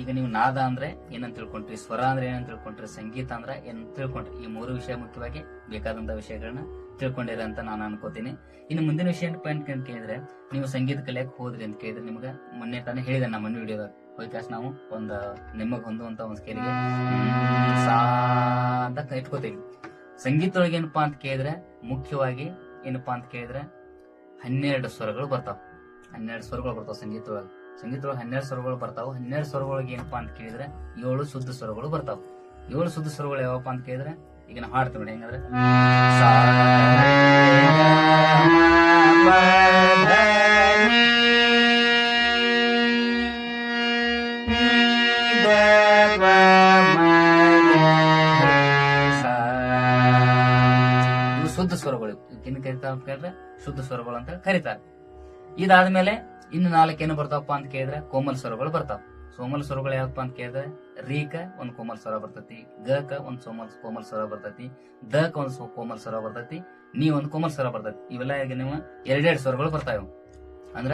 ಈಗ ನೀವು ನಾದ ಅಂದ್ರೆ ಏನಂತ ತಿಳ್ಕೊಂಡ್ರಿ, ಸ್ವರ ಅಂದ್ರೆ ಏನಂತ ತಿಳ್ಕೊಂಡ್ರಿ, ಸಂಗೀತ ಅಂದ್ರೆ ಏನಂತ ತಿಳ್ಕೊಂಡ್ರಿ, ಈ ಮೂರು ವಿಷಯ ಮುಖ್ಯವಾಗಿ ಬೇಕಾದಂತ ವಿಷಯಗಳನ್ನ ತಿಳ್ಕೊಂಡಿರ ಅಂತ ನಾನು ಅನ್ಕೋತೀನಿ. ಇನ್ನು ಮುಂದಿನ ವಿಷಯ ಪಾಯಿಂಟ್ ಅಂತ ಕೇಳಿದ್ರೆ, ನೀವು ಸಂಗೀತ ಕಲಿಯಕ್ಕೆ ಹೋದ್ರಿ ಅಂತ ಕೇಳಿದ್ರೆ ನಿಮ್ಗೆ ಮೊನ್ನೆ ತಾನೇ ಹೇಳಿದೆ ನಮ್ಮ ವಿಡಿಯೋದಾಗ. ಹೋಯ್ಕಾಸ್ ನಾವು ಒಂದ್ ನಿಮಗ್ ಹೊಂದುವಂತ ಒಂದು ಸ್ಕೇಲ್ಗೆ ಸಾ ಅಂತ ಇಟ್ಕೋತೀವಿ ಸಂಗೀತದೊಳಗೆ ಏನಪ್ಪಾ ಅಂತ ಕೇಳಿದ್ರೆ, ಮುಖ್ಯವಾಗಿ ಏನಪ್ಪಾ ಅಂತ ಕೇಳಿದ್ರೆ ಹನ್ನೆರಡು ಸ್ವರಗಳು ಬರ್ತಾವ. ಹನ್ನೆರಡು ಸ್ವರಗಳು ಬರ್ತಾವ ಸಂಗೀತದೊಳಗೆ. ಸಂಗೀತದೊಳಗೆ ಹನ್ನೆರಡು ಸ್ವರಗಳು ಬರ್ತಾವ. ಹನ್ನೆರಡು ಸ್ವರಗಳಿಗೆ ಏನಪ್ಪಾ ಅಂತ ಕೇಳಿದ್ರೆ ಏಳು ಶುದ್ಧ ಸ್ವರಗಳು ಬರ್ತಾವ. ಏಳು ಶುದ್ಧ ಸ್ವರಗಳು ಯಾವಪ್ಪಾ ಅಂತ ಕೇಳಿದ್ರೆ, ಈಗ ನಾವು ಹಾಡ್ತೀವಿ ಹೆಂಗಂದ್ರೆ ಅಂತ ಕೇಳಿದ್ರೆ ಶುದ್ಧ ಸ್ವರಗಳು ಅಂತ ಕರೀತಾರೆ. ಇದಾದ್ಮೇಲೆ ಇನ್ನು ನಾಲ್ಕು ಏನು ಬರ್ತಾವಪ್ಪ ಅಂತ ಕೇಳಿದ್ರೆ ಕೋಮಲ್ ಸ್ವರಗಳು ಬರ್ತಾವ. ಸೋಮಲ್ ಸ್ವರಗಳು ಯಾವಪ್ಪ ಅಂತ ಕೇಳಿದ್ರೆ ರೀಕ ಒಂದು ಕೋಮಲ್ ಸ್ವರ ಬರ್ತೈತಿ ಗಕ ಒಂದ್ ಸೋಮಲ್ ಕೋಮಲ್ ಸ್ವರ ಬರ್ತೈತಿ ದಕ ಒಂದ್ ಕೋಮಲ ಸ್ವರ ಬರ್ತೈತಿ, ನೀ ಒಂದ್ ಕೋಮಲ್ ಸ್ವರ ಬರ್ತೈತಿ. ಇವೆಲ್ಲ ಈಗ ನಿಮ್ಮ ಎರಡೆರಡು ಸ್ವರಗಳು ಬರ್ತಾವ ಅಂದ್ರ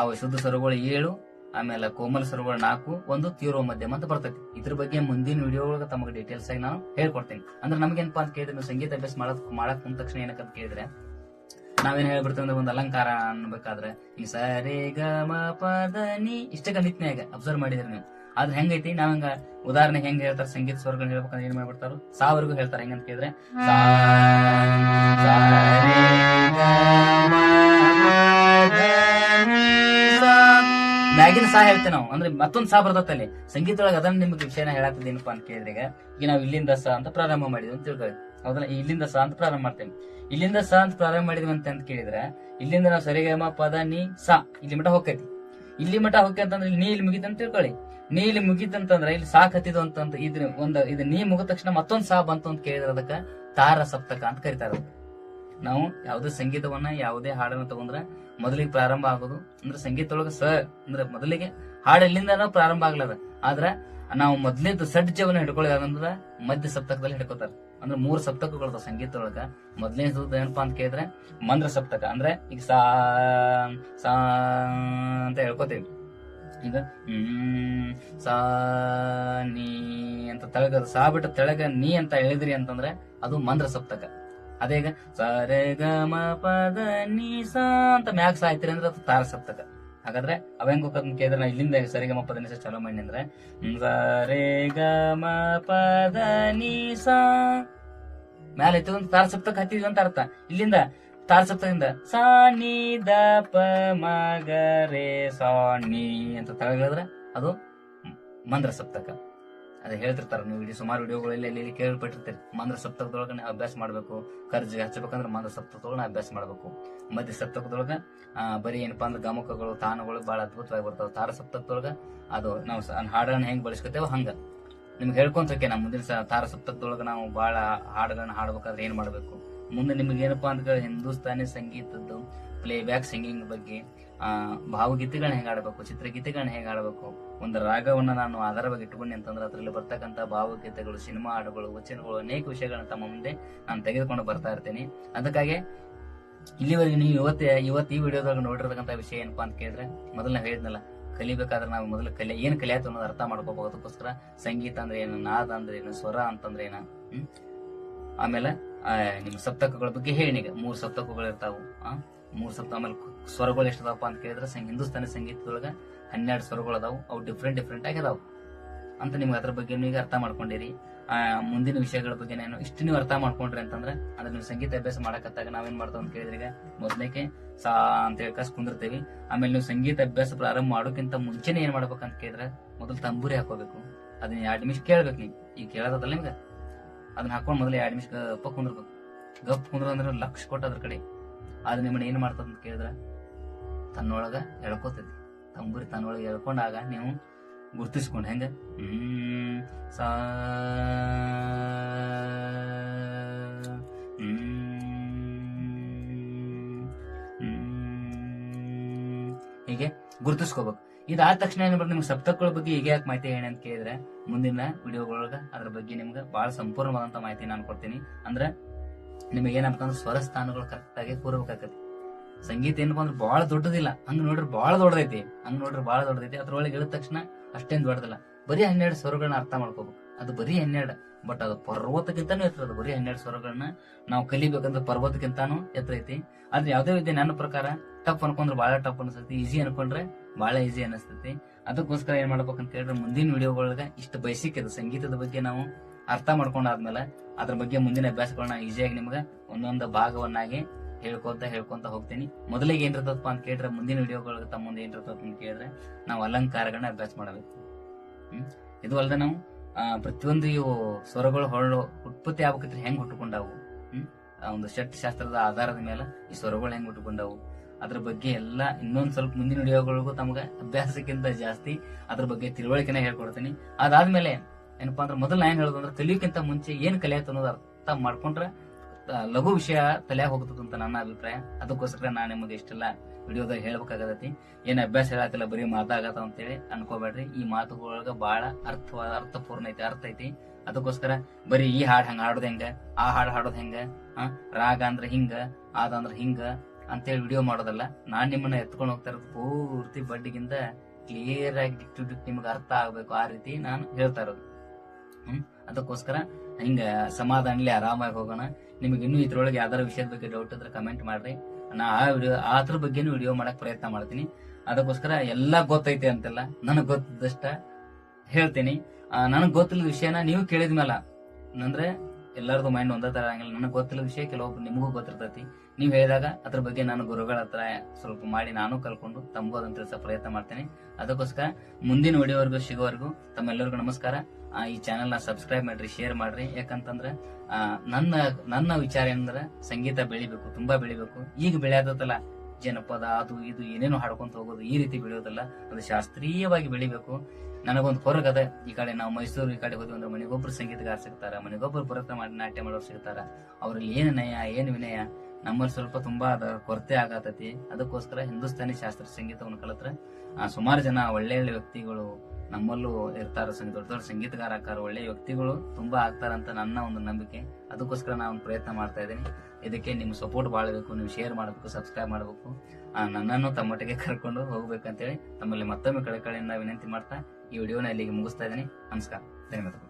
ಅವು ಶುದ್ಧ ಸ್ವರಗಳು ಏಳು, ಆಮೇಲೆ ಕೋಮಲ್ ಸ್ವರಗಳು ನಾಲ್ಕು, ಒಂದು ತೀವ್ರ ಮಧ್ಯಮ ಅಂತ ಬರ್ತೈತಿ. ಇದ್ರ ಬಗ್ಗೆ ಮುಂದಿನ ವಿಡಿಯೋ ಒಳಗೆ ತಮಗೆ ಡೀಟೇಲ್ಸ್ ಆಗಿ ನಾನು ಹೇಳ್ಕೊಡ್ತೀನಿ. ಅಂದ್ರೆ ನಮ್ಗೇನಪ್ಪಾ ಅಂತ ಕೇಳಿದ್ರೆ ಸಂಗೀತ ಅಭ್ಯಾಸ ಮಾಡಕ್ ಮಾಡಕ್ ತಕ್ಷಣ ಏನಕ್ಕಂತ ಕೇಳಿದ್ರೆ ನಾವೇನ್ ಹೇಳ್ಬಿಡ್ತೀವಿ ಅಂದ್ರೆ ಒಂದು ಅಲಂಕಾರ ಅನ್ಬೇಕಾದ್ರೆ ಈ ಸರಿ ಗ ಮ ಪದ ನಿ ಇಷ್ಟಕ್ಕೆ ನಿತ್ನ್ಯಾಗ ಅಬ್ಸರ್ವ್ ಮಾಡಿದ್ರಿ ನೀವು. ಆದ್ರೆ ಹೆಂಗೈತಿ? ನಾವ್ ಹಂಗ ಉದಾಹರಣೆ ಹೆಂಗ್ ಹೇಳ್ತಾರೆ ಸಂಗೀತ ಸ್ವರ್ಗ ಹೇಳ್ಬೇಕಂದ್ರೆ ಏನ್ ಮಾಡ್ಬಿಡ್ತಾರ? ಸಾವರೆಗೂ ಹೇಳ್ತಾರೆ ಹೆಂಗಂತ ಕೇಳಿದ್ರೆ. ಮ್ಯಾಗಿನ ಸಾ ಹೇಳ್ತೇವೆ ನಾವು. ಅಂದ್ರೆ ಮತ್ತೊಂದ್ ಸಾ ಬರ್ತೈತೆ ಸಂಗೀತ ಒಳಗೆ ಅದನ್ನ ನಿಮ್ಗೆ ವಿಷಯನ ಹೇಳತ್ತದೇನಪ್ಪ ಅಂತ ಕೇಳಿದ್ರೆ ಈಗ ಈಗ ನಾವು ಇಲ್ಲಿಂದ ಸಾ ಅಂತ ಪ್ರಾರಂಭ ಮಾಡಿದ್ವಿ ಅಂತ ತಿಳ್ಕೊಳ್ಳಿ ಹೌದಲ್ಲ? ಇಲ್ಲಿಂದ ಸ ಅಂತ ಪ್ರಾರಂಭ ಮಾಡ್ತೇವೆ ಇಲ್ಲಿಂದ ಸ ಅಂತ ಪ್ರಾರಂಭ ಮಾಡಿದ್ವಿ ಅಂತ ಅಂತ ಕೇಳಿದ್ರೆ, ಇಲ್ಲಿಂದ ನಾವು ಸರಿಗಮ ಪದ ನೀ, ಸ, ಇಲ್ಲಿ ಮಠ ಹೋಗ್ತೈತಿ. ಇಲ್ಲಿ ಮಠ ಹೋಗಿ ಅಂತಂದ್ರೆ ಇಲ್ಲಿ ನೀ ಇಲ್ಲಿ ಮುಗಿತ ಅಂತ ತಿಳ್ಕೊಳ್ಳಿ. ನೀ ಇಲ್ಲಿ ಮುಗಿತಂತಂದ್ರೆ ಇಲ್ಲಿ ಸಾಕ್ ಕತ್ತಿದು ಅಂತಂದ್ರೆ ಇದ್ರ ಒಂದ್ ಇದು ನೀ ಮುಗಿದ ತಕ್ಷಣ ಮತ್ತೊಂದ್ ಸಾ ಬಂತು ಅಂತ ಕೇಳಿದ್ರೆ ಅದಕ್ಕೆ ತಾರ ಸಪ್ತಕ ಅಂತ ಕರಿತಾರ ನಾವು ಯಾವುದೇ ಸಂಗೀತವನ್ನ, ಯಾವುದೇ ಹಾಡನ್ನ ತಗೊಂಡ್ರೆ ಮೊದಲಿಗೆ ಪ್ರಾರಂಭ ಆಗೋದು. ಅಂದ್ರೆ ಸಂಗೀತದೊಳಗೆ ಸ, ಅಂದ್ರೆ ಮೊದಲಿಗೆ ಹಾಡು ಎಲ್ಲಿಂದ ಪ್ರಾರಂಭ ಆಗ್ಲದ. ಆದ್ರ ನಾವು ಮೊದ್ಲಿದ್ದು ಸಡ್ಜವನ್ನ ಹಿಡ್ಕೊಳ್ಳಿ ಅದಂದ್ರ ಮಧ್ಯ ಸಪ್ತಕದಲ್ಲಿ ಹಿಡ್ಕೋತಾರ. ಅಂದ್ರೆ ಮೂರು ಸಂಗೀತ ಸಂಗೀತದೊಳಗ. ಮೊದ್ಲನೇದು ಏನಪ್ಪಾ ಅಂತ ಕೇಳಿದ್ರೆ ಮಂದ್ರ ಸಪ್ತಕ. ಅಂದ್ರೆ ಈಗ ಸಾ ಸಾ ಅಂತ ಹೇಳ್ಕೊತೀವಿ. ಈಗ ಹ್ಮ್, ಸಾ, ನೀ ಅಂತ ತೆಳಗ, ಸಾ ಬಿಟ್ಟು ತೆಳಗ ನೀ ಅಂತ ಹೇಳಿದ್ರಿ ಅಂತಂದ್ರೆ ಅದು ಮಂದ್ರ ಸಪ್ತಕ. ಅದೇ ಈಗ ಸ ಗ, ಮ ಪದ ನೀ, ಸಾ ಅಂತ ಮ್ಯಾಕ್ಸ್ ಆಯ್ತಿರಿ ಅಂದ್ರೆ ಅದು ತಾರ ಸಪ್ತಕ. ಹಾಗಾದ್ರೆ ಅವ ಕೇಂದ್ರ ಇಲ್ಲಿಂದ ಸರಿ ಗ ಮ ಪದ ನೀ ಸಾ ಚಾಲೂ ಮಾಡಿ ಅಂದ್ರೆ ಸರಿ ಗ ಪದ ನೀ ಮ್ಯಾಲ ಒಂದು ತಾರ ಸಪ್ತಕ ಹತ್ತಿದ್ವಿ ಅಂತ ಅರ್ಥ. ಇಲ್ಲಿಂದ ತಾರ ಸಪ್ತದಿಂದ ಸಾ ನಿ ದ ಪ ಮ ಗ ರೇ ಸಾ ಅಂತ ತಳಗ ಹೇಳಿದ್ರೆ ಅದು ಮಂದ್ರ ಸಪ್ತಕ. ಅದೇ ಹೇಳ್ತಿರ್ತಾರ ನೀವು ಇಡೀ ಸುಮಾರು ವಿಡಿಯೋಗಳಲ್ಲಿ ಇಲ್ಲಿ ಕೇಳ್ಪಟ್ಟಿರ್ತೀರಿ. ಮಂದ್ರ ಸಪ್ತಕದೊಳಗ ನೀವು ಅಭ್ಯಾಸ ಮಾಡಬೇಕು. ಕರ್ಜಿಗೆ ಹಚ್ಚಬೇಕಂದ್ರೆ ಮಂದ್ರ ಸಪ್ತಕದೊಳಗೆ ಅಭ್ಯಾಸ ಮಾಡಬೇಕು. ಮಧ್ಯ ಸಪ್ತಕದೊಳಗ ಬರೀ ಏನಪ್ಪಾ ಅಂದ್ರೆ ಗಮಕಗಳು, ತಾನಗಳು ಬಹಳ ಅದ್ಭುತವಾಗಿ ಬರ್ತಾವ. ತಾರ ಸಪ್ತಕದೊಳಗ ಅದು ನಾವು ಹಾಡನ್ನ ಹೆಂಗ್ ಬಳಸ್ಕೊತೇವ ಹಂಗ. ನಿಮ್ಗೆ ಹೇಳ್ಕೊಂತಕ್ಕೆ ನಮ್ಮ ಮುಂದಿನ ಸ- ತಾರ ಸಪ್ತಕದೊಳಗೆ ನಾವು ಬಹಳ ಹಾಡುಗಳನ್ನ ಹಾಡ್ಬೇಕಾದ್ರೆ ಏನ್ ಮಾಡಬೇಕು? ಮುಂದೆ ನಿಮ್ಗೆ ಏನಪ್ಪಾ ಅಂದ್ರೆ ಹಿಂದೂಸ್ತಾನಿ ಸಂಗೀತದ್ದು ಪ್ಲೇ ಬ್ಯಾಕ್ ಸಿಂಗಿಂಗ್ ಬಗ್ಗೆ ಆ ಭಾವಗೀತೆಗಳನ್ನ ಹೆಂಗ್ ಆಡಬೇಕು ಚಿತ್ರಗೀತೆಗಳನ್ನ ಹೇಗೆ ಆಡಬೇಕು ಒಂದು ರಾಗವನ್ನ ನಾನು ಆಧಾರವಾಗಿ ಇಟ್ಕೊಂಡೆ ಅಂತಂದ್ರೆ ಅದರಲ್ಲಿ ಬರ್ತಕ್ಕಂಥ ಭಾವಗೀತೆಗಳು, ಸಿನಿಮಾ ಹಾಡುಗಳು, ವಚನಗಳು, ಅನೇಕ ವಿಷಯಗಳನ್ನ ತಮ್ಮ ಮುಂದೆ ನಾನು ತೆಗೆದುಕೊಂಡು ಬರ್ತಾ ಇರ್ತೀನಿ. ಅದಕ್ಕಾಗಿ ಇಲ್ಲಿವರೆಗೆ ನೀವು ಇವತ್ತೇ, ಇವತ್ತು ಈ ವಿಡಿಯೋದಾಗ ನೋಡಿರ್ತಕ್ಕಂಥ ವಿಷಯ ಏನಪ್ಪಾ ಅಂತ ಕೇಳಿದ್ರೆ, ಮೊದಲು ನಾವು ಹೇಳಿದ್ನಲ್ಲ, ಕಲಿಬೇಕಾದ್ರೆ ನಾವು ಮೊದಲು ಕಲಿ, ಏನು ಕಲಿಯಾತು ಅನ್ನೋದು ಅರ್ಥ ಮಾಡ್ಕೋಬೇಕು. ಅದಕ್ಕೋಸ್ಕರ ಸಂಗೀತ ಅಂದ್ರೆ ಏನು, ನಾದ ಅಂದ್ರೆ ಏನು, ಸ್ವರ ಅಂತಂದ್ರೆ ಏನ ಆಮೇಲೆ ನಿಮ್ಮ ನಿಮ್ ಸಪ್ತಕಗಳ ಬಗ್ಗೆ ಹೇಳಿ ಈಗ ಮೂರ್ ಸಪ್ತಕಗಳು ಇರ್ತಾವು ಮೂರ್ ಸಪ್ತ ಆಮೇಲೆ ಸ್ವರಗಳು ಎಷ್ಟದಪ್ಪ ಅಂತ ಕೇಳಿದ್ರೆ ಹಿಂದೂಸ್ತಾನಿ ಸಂಗೀತದೊಳಗ ಹನ್ನೆರಡು ಸ್ವರಗಳು ಅದಾವು ಅವು ಡಿಫ್ರೆಂಟ್ ಡಿಫ್ರೆಂಟ್ ಆಗಿ ಅದಾವು ಅಂತ ನಿಮ್ಗೆ ಅದ್ರ ಬಗ್ಗೆ ಈಗ ಅರ್ಥ ಮಾಡ್ಕೊಂಡಿರಿ. ಆ, ಮುಂದಿನ ವಿಷಯಗಳ ಬಗ್ಗೆ ನಾನು ಇಷ್ಟು ನೀವು ಅರ್ಥ ಮಾಡ್ಕೊಂಡ್ರಿ ಅಂತಂದ್ರೆ ಅಂದ್ರೆ ನೀವು ಸಂಗೀತ ಅಭ್ಯಾಸ ಮಾಡಕತ್ತಾಗ ನಾವೇನ್ ಮಾಡ್ತಾವ ಅಂತ ಕೇಳಿದ್ರೆ ಈಗ ಮೊದಲನೇಕೆ ಸಾ ಅಂತ ಹೇಳಿ ಕಸ್ ಕುಂದಿರ್ತೀವಿ. ಆಮೇಲೆ ನೀವು ಸಂಗೀತ ಅಭ್ಯಾಸ ಪ್ರಾರಂಭ ಮಾಡೋಕ್ಕಿಂತ ಮುಂಚೆನೆ ಏನ್ ಅಂತ ಕೇಳಿದ್ರೆ ಮೊದಲು ತಂಬೂರಿ ಹಾಕೋಬೇಕು ಅದನ್ನ ಎರಡು ನಿಮಿಷ ಕೇಳ್ಬೇಕು ನೀವು. ಈಗ ಕೇಳೋದಲ್ಲ ನಿಮ್ಗೆ? ಅದನ್ನ ಹಾಕೊಂಡು ಮೊದಲು ಎರಡು ನಿಮಿಷ ಗಪ್ಪ ಕುಂದಿರ್ಬೇಕು. ಗಪ್ ಕುಂದ್ರ ಅಂದ್ರೆ ಲಕ್ಷ ಕೊಟ್ಟು ಅದ್ರ ಕಡೆ. ಅದು ನಿಮ್ಮನ್ನ ಏನ್ ಮಾಡ್ತದ ಅಂತ ಕೇಳಿದ್ರೆ? ತನ್ನೊಳಗ ಎಳ್ಕೊತೈತಿ. ತಂಬೂರಿ ತನ್ನೊಳಗೆ ಎಳ್ಕೊಂಡಾಗ ನೀವು ಗುರ್ತಿಸ್ಕೊಂಡು ಹೆಂಗ? ಸಾ. ಹೀಗೆ ಗುರ್ತಿಸ್ಕೋಬೇಕು. ಇದಾದ ತಕ್ಷಣ ಏನ್ ನಿಮ್ಗೆ ಸಪ್ತಕಗಳ ಬಗ್ಗೆ ಈಗ ಯಾಕೆ ಮಾಹಿತಿ ಹೇಳಿ ಅಂತ ಕೇಳಿದ್ರೆ ಮುಂದಿನ ವಿಡಿಯೋಗಳೊಳಗ ಅದ್ರ ಬಗ್ಗೆ ನಿಮ್ಗೆ ಬಹಳ ಸಂಪೂರ್ಣವಾದಂತ ಮಾಹಿತಿ ನಾನು ಕೊಡ್ತೀನಿ. ಅಂದ್ರೆ ನಿಮಗೆ ಏನಪ್ಪ ಅಂದ್ರೆ ಸ್ವರ ಸ್ಥಾನಗಳು ಕರೆಕ್ಟ್ ಆಗಿ ಕೂರ್ಬೇಕಾಗತ್ತೆ. ಸಂಗೀತ ಏನಪ್ಪಾ ಅಂದ್ರೆ ಬಹಳ ದೊಡ್ಡದಿಲ್ಲ. ಹಂಗ ನೋಡ್ರಿ ಬಹಳ ದೊಡ್ಡದೈತಿ. ಹಂಗ ನೋಡ್ರಿ ಬಹಳ ದೊಡ್ಡದೈತಿ. ಅದ್ರೊಳಗೆ ಇಳಿದ ತಕ್ಷಣ ಅಷ್ಟೇನ್ ದೊಡ್ಡದಿಲ್ಲ. ಬರೀ ಹನ್ನೆರಡು ಸ್ವರಗಳನ್ನ ಅರ್ಥ ಮಾಡ್ಕೋಬೇಕು. ಅದು ಬರೀ ಹನ್ನೆರಡು ಬಟ್ ಅದು ಪರ್ವತಕ್ಕಿಂತಾನು ಎತ್ತರ ಅದು. ಬರೀ ಹನ್ನೆರಡು ಸ್ವರಗಳನ್ನ ನಾವು ಕಲಿಬೇಕಂದ್ರೆ ಪರ್ವತಕ್ಕಿಂತಾನು ಎತ್ತರ ಐತಿ. ಆದ್ರೆ ಯಾವ್ದೇ ವಿದ್ಯೆ ನನ್ನ ಪ್ರಕಾರ ಟಫ್ ಅನ್ಕೊಂಡ್ರೆ ಬಹಳ ಟಫ್ ಅನಿಸ್ತೈತಿ. ಈಸಿ ಅನ್ಕೊಂಡ್ರೆ ಬಹಳ ಈಸಿ ಅನಿಸ್ತೈತಿ. ಅದಕ್ಕೋಸ್ಕರ ಏನ್ ಮಾಡ್ಬೇಕಂತ ಹೇಳಿದ್ರೆ ಮುಂದಿನ ವಿಡಿಯೋಗಳಿಗೆ ಇಷ್ಟು ಇದೆ ಸಂಗೀತದ ಬಗ್ಗೆ ನಾವು ಅರ್ಥ ಮಾಡ್ಕೊಂಡಾದ್ಮೇಲೆ ಅದ್ರ ಬಗ್ಗೆ ಮುಂದಿನ ಅಭ್ಯಾಸಗಳನ್ನ ಈಸಿಯಾಗಿ ನಿಮ್ಗೆ ಒಂದೊಂದು ಭಾಗವನ್ನಾಗಿ ಹೇಳ್ಕೊಂತ ಹೇಳ್ಕೊಂತ ಹೋಗ್ತೀನಿ. ಮೊದಲಿಗೆ ಏನಿರ್ತದಪ್ಪ ಅಂತ ಕೇಳಿದ್ರೆ, ಮುಂದಿನ ವಿಡಿಯೋಗಳಿಗೆ ತಮ್ಮ ಮುಂದೆ ಏನಿರ್ತದ ಅಂತ ಕೇಳಿದ್ರೆ, ನಾವು ಅಲಂಕಾರಗಳನ್ನ ಅಭ್ಯಾಸ ಮಾಡಬೇಕು. ಇದು ಅಲ್ಲದೆ ನಾವು ಪ್ರತಿಯೊಂದು ಇವು ಸ್ವರಗಳು ಹೊರಳು ಉತ್ಪತ್ತಿ ಆಗ್ಬೇಕಿದ್ರೆ ಹೆಂಗ್ ಹುಟ್ಟುಕೊಂಡಾವು? ಹ್ಮ್? ಒಂದು ಷಟ್ ಶಾಸ್ತ್ರದ ಆಧಾರದ ಮೇಲೆ ಈ ಸ್ವರಗಳು ಹೆಂಗ್ ಹುಟ್ಟುಕೊಂಡಾವು? ಅದ್ರ ಬಗ್ಗೆ ಎಲ್ಲ ಇನ್ನೊಂದ್ ಸ್ವಲ್ಪ ಮುಂದಿನ ವಿಡಿಯೋಗಳಿಗೂ ತಮಗೆ ಅಭ್ಯಾಸಕ್ಕಿಂತ ಜಾಸ್ತಿ ಅದ್ರ ಬಗ್ಗೆ ತಿಳುವಳಿಕೆನ ಹೇಳ್ಕೊಡ್ತೀನಿ. ಅದಾದ್ಮೇಲೆ ಏನಪ್ಪಾ ಅಂದ್ರೆ ಮೊದಲು ಏನ್ ಹೇಳೋದಂದ್ರೆ ಕಲಿಯೋಕ್ಕಿಂತ ಮುಂಚೆ ಏನ್ ಕಲಿಯತ್ ಅನ್ನೋದು ಅರ್ಥ ಮಾಡ್ಕೊಂಡ್ರೆ ಲಘು ವಿಷಯ ತಲೆಯಾಗ ಹೋಗ್ತದ ಅಂತ ನನ್ನ ಅಭಿಪ್ರಾಯ. ಅದಕ್ಕೋಸ್ಕರ ನಾನು ನಿಮಗೆ ಇಷ್ಟೆಲ್ಲ ವಿಡಿಯೋದಾಗ ಹೇಳ್ಬೇಕಾಗತೈತಿ. ಏನ್ ಅಭ್ಯಾಸ ಹೇಳತ್ತಿಲ್ಲ ಬರೀ ಮಾತಾಗತ್ತ ಅಂತೇಳಿ ಅನ್ಕೋಬೇಡ್ರಿ. ಈ ಮಾತುಗಳೊಳಗ ಬಹಳ ಅರ್ಥ, ಅರ್ಥಪೂರ್ಣ ಐತಿ, ಅರ್ಥ ಐತಿ. ಅದಕ್ಕೋಸ್ಕರ ಬರೀ ಈ ಹಾಡ್ ಹಂಗ ಹಾಡೋದ್ ಹೆಂಗ, ಆ ಹಾಡ್ ಹಾಡೋದ್ ಹೆಂಗ ರಾಗ ಅಂದ್ರೆ ಹಿಂಗ, ಆದ ಅಂದ್ರ ಹಿಂಗ ಅಂತೇಳಿ ವಿಡಿಯೋ ಮಾಡೋದಲ್ಲ. ನಾನ್ ನಿಮ್ಮನ್ನ ಎತ್ಕೊಂಡು ಹೋಗ್ತಾ ಇರೋದು ಪೂರ್ತಿ ಬಡ್ಡಿಗಿಂತ ಕ್ಲಿಯರ್ ಆಗಿ ನಿಮ್ಗೆ ಅರ್ಥ ಆಗ್ಬೇಕು. ಆ ರೀತಿ ನಾನು ಹೇಳ್ತಾ ಇರೋದು. ಅದಕ್ಕೋಸ್ಕರ ಹಿಂಗ ಸಮಾಧಾನಲಿ ಆರಾಮಾಗಿ ಹೋಗೋಣ. ನಿಮಗೆ ಇನ್ನೂ ಇದ್ರೊಳಗೆ ಯಾವ್ದಾರ ವಿಷಯದ ಬಗ್ಗೆ ಡೌಟ್ ಇದ್ರೆ ಕಮೆಂಟ್ ಮಾಡ್ರಿ. ನಾ ಆ ವಿಡಿಯೋ ಅದ್ರ ಬಗ್ಗೆನೂ ವಿಡಿಯೋ ಮಾಡಕ್ ಪ್ರಯತ್ನ ಮಾಡ್ತೀನಿ. ಅದಕ್ಕೋಸ್ಕರ ಎಲ್ಲಾ ಗೊತ್ತೈತೆ ಅಂತೆಲ್ಲ ನನಗ್ ಗೊತ್ತಿದ್ದಷ್ಟ ಹೇಳ್ತೀನಿ. ನನಗ್ ಗೊತ್ತಿಲ್ಲದ ವಿಷಯನ ನೀವು ಕೇಳಿದ್ಮೇಲ ಅಂದ್ರೆ ಎಲ್ಲರದು ಮೈಂಡ್ ಒಂದೇ ತರ ಆಗಿಲ್ಲ ನನಗೆ ಗೊತ್ತಿಲ್ಲದ ವಿಷಯ ಕೆಲವೊಬ್ರು ನಿಮಗೂ ಗೊತ್ತಿರ್ತೈತಿ. ನೀವು ಹೇಳಿದಾಗ ಅದ್ರ ಬಗ್ಗೆ ನಾನು ಗುರುಗಳ ಹತ್ರ ಸ್ವಲ್ಪ ಮಾಡಿ ನಾನು ಕಲ್ಕೊಂಡು ತಂಬೋದಂತ ತಿಳಿಸೋ ಪ್ರಯತ್ನ ಮಾಡ್ತೇನೆ. ಅದಕ್ಕೋಸ್ಕರ ಮುಂದಿನ ವಿಡಿಯೋವರೆಗೂ ಸಿಗೋವರೆಗೂ ತಮ್ಮೆಲ್ಲರಿಗೂ ನಮಸ್ಕಾರ. ಈ ಚಾನೆಲ್ನ ಸಬ್ಸ್ಕ್ರೈಬ್ ಮಾಡ್ರಿ ಶೇರ್ ಮಾಡ್ರಿ. ಯಾಕಂತಂದ್ರೆ ನನ್ನ ನನ್ನ ವಿಚಾರ ಏನಂದ್ರೆ ಸಂಗೀತ ಬೆಳಿಬೇಕು, ತುಂಬಾ ಬೆಳಿಬೇಕು. ಈಗ ಬೆಳೆಯೋದಲ್ಲ ಜನಪದ, ಅದು, ಇದು, ಏನೇನು ಹಾಡ್ಕೊಂತ ಹೋಗೋದು ಈ ರೀತಿ ಬೆಳೆಯೋದಲ್ಲ, ಅದು ಶಾಸ್ತ್ರೀಯವಾಗಿ ಬೆಳಿಬೇಕು. ನನಗೊಂದು ಕೊರಗದ ಈ ಕಡೆ ನಾವು ಮೈಸೂರು, ಈ ಕಡೆ ಹೋದ್ವಿ ಅಂದ್ರೆ ಮನೆಗೊಬ್ರು ಸಂಗೀತಗಾರ ಸಿಗ್ತಾರ, ಮನೆಗೊಬ್ರು ಭರತ ಮಾಡಿ ನಾಟ್ಯ ಮಾಡೋರು ಸಿಗ್ತಾರ, ಅವ್ರಲ್ಲಿ ಏನು ನಯ, ಏನು ವಿನಯ? ನಮ್ಮಲ್ಲಿ ಸ್ವಲ್ಪ ತುಂಬಾ ಅದರ ಕೊರತೆ ಆಗತೈತಿ. ಅದಕ್ಕೋಸ್ಕರ ಹಿಂದೂಸ್ತಾನಿ ಶಾಸ್ತ್ರ ಸಂಗೀತವನ್ನು ಕಲತ್ರ ಸುಮಾರು ಜನ ಒಳ್ಳೆ ಒಳ್ಳೆ ವ್ಯಕ್ತಿಗಳು ನಮ್ಮಲ್ಲೂ ಇರ್ತಾರ. ದೊಡ್ಡ ದೊಡ್ಡ ಸಂಗೀತಗಾರ ಆಕಾರ ಒಳ್ಳೆ ವ್ಯಕ್ತಿಗಳು ತುಂಬಾ ಆಗ್ತಾರಂತ ನನ್ನ ಒಂದು ನಂಬಿಕೆ. ಅದಕ್ಕೋಸ್ಕರ ನಾನು ಪ್ರಯತ್ನ ಮಾಡ್ತಾ ಇದ್ದೀನಿ. ಇದಕ್ಕೆ ನಿಮ್ಮ ಸಪೋರ್ಟ್ ಭಾಳ ಬೇಕು. ನೀವು ಶೇರ್ ಮಾಡಬೇಕು ಸಬ್ಸ್ಕ್ರೈಬ್ ಮಾಡಬೇಕು. ನನ್ನನ್ನು ತಮ್ಮೊಟ್ಟಿಗೆ ಕರ್ಕೊಂಡು ಹೋಗ್ಬೇಕಂತೇಳಿ ತಮ್ಮಲ್ಲಿ ಮತ್ತೊಮ್ಮೆ ಕಳಕಳಿಯಿಂದ ವಿನಂತಿ ಮಾಡ್ತಾ ಈ ವಿಡಿಯೋನ ಇಲ್ಲಿಗೆ ಮುಗಿಸ್ತಾ ಇದ್ದೀನಿ. ನಮಸ್ಕಾರ. ಧನ್ಯವಾದಗಳು.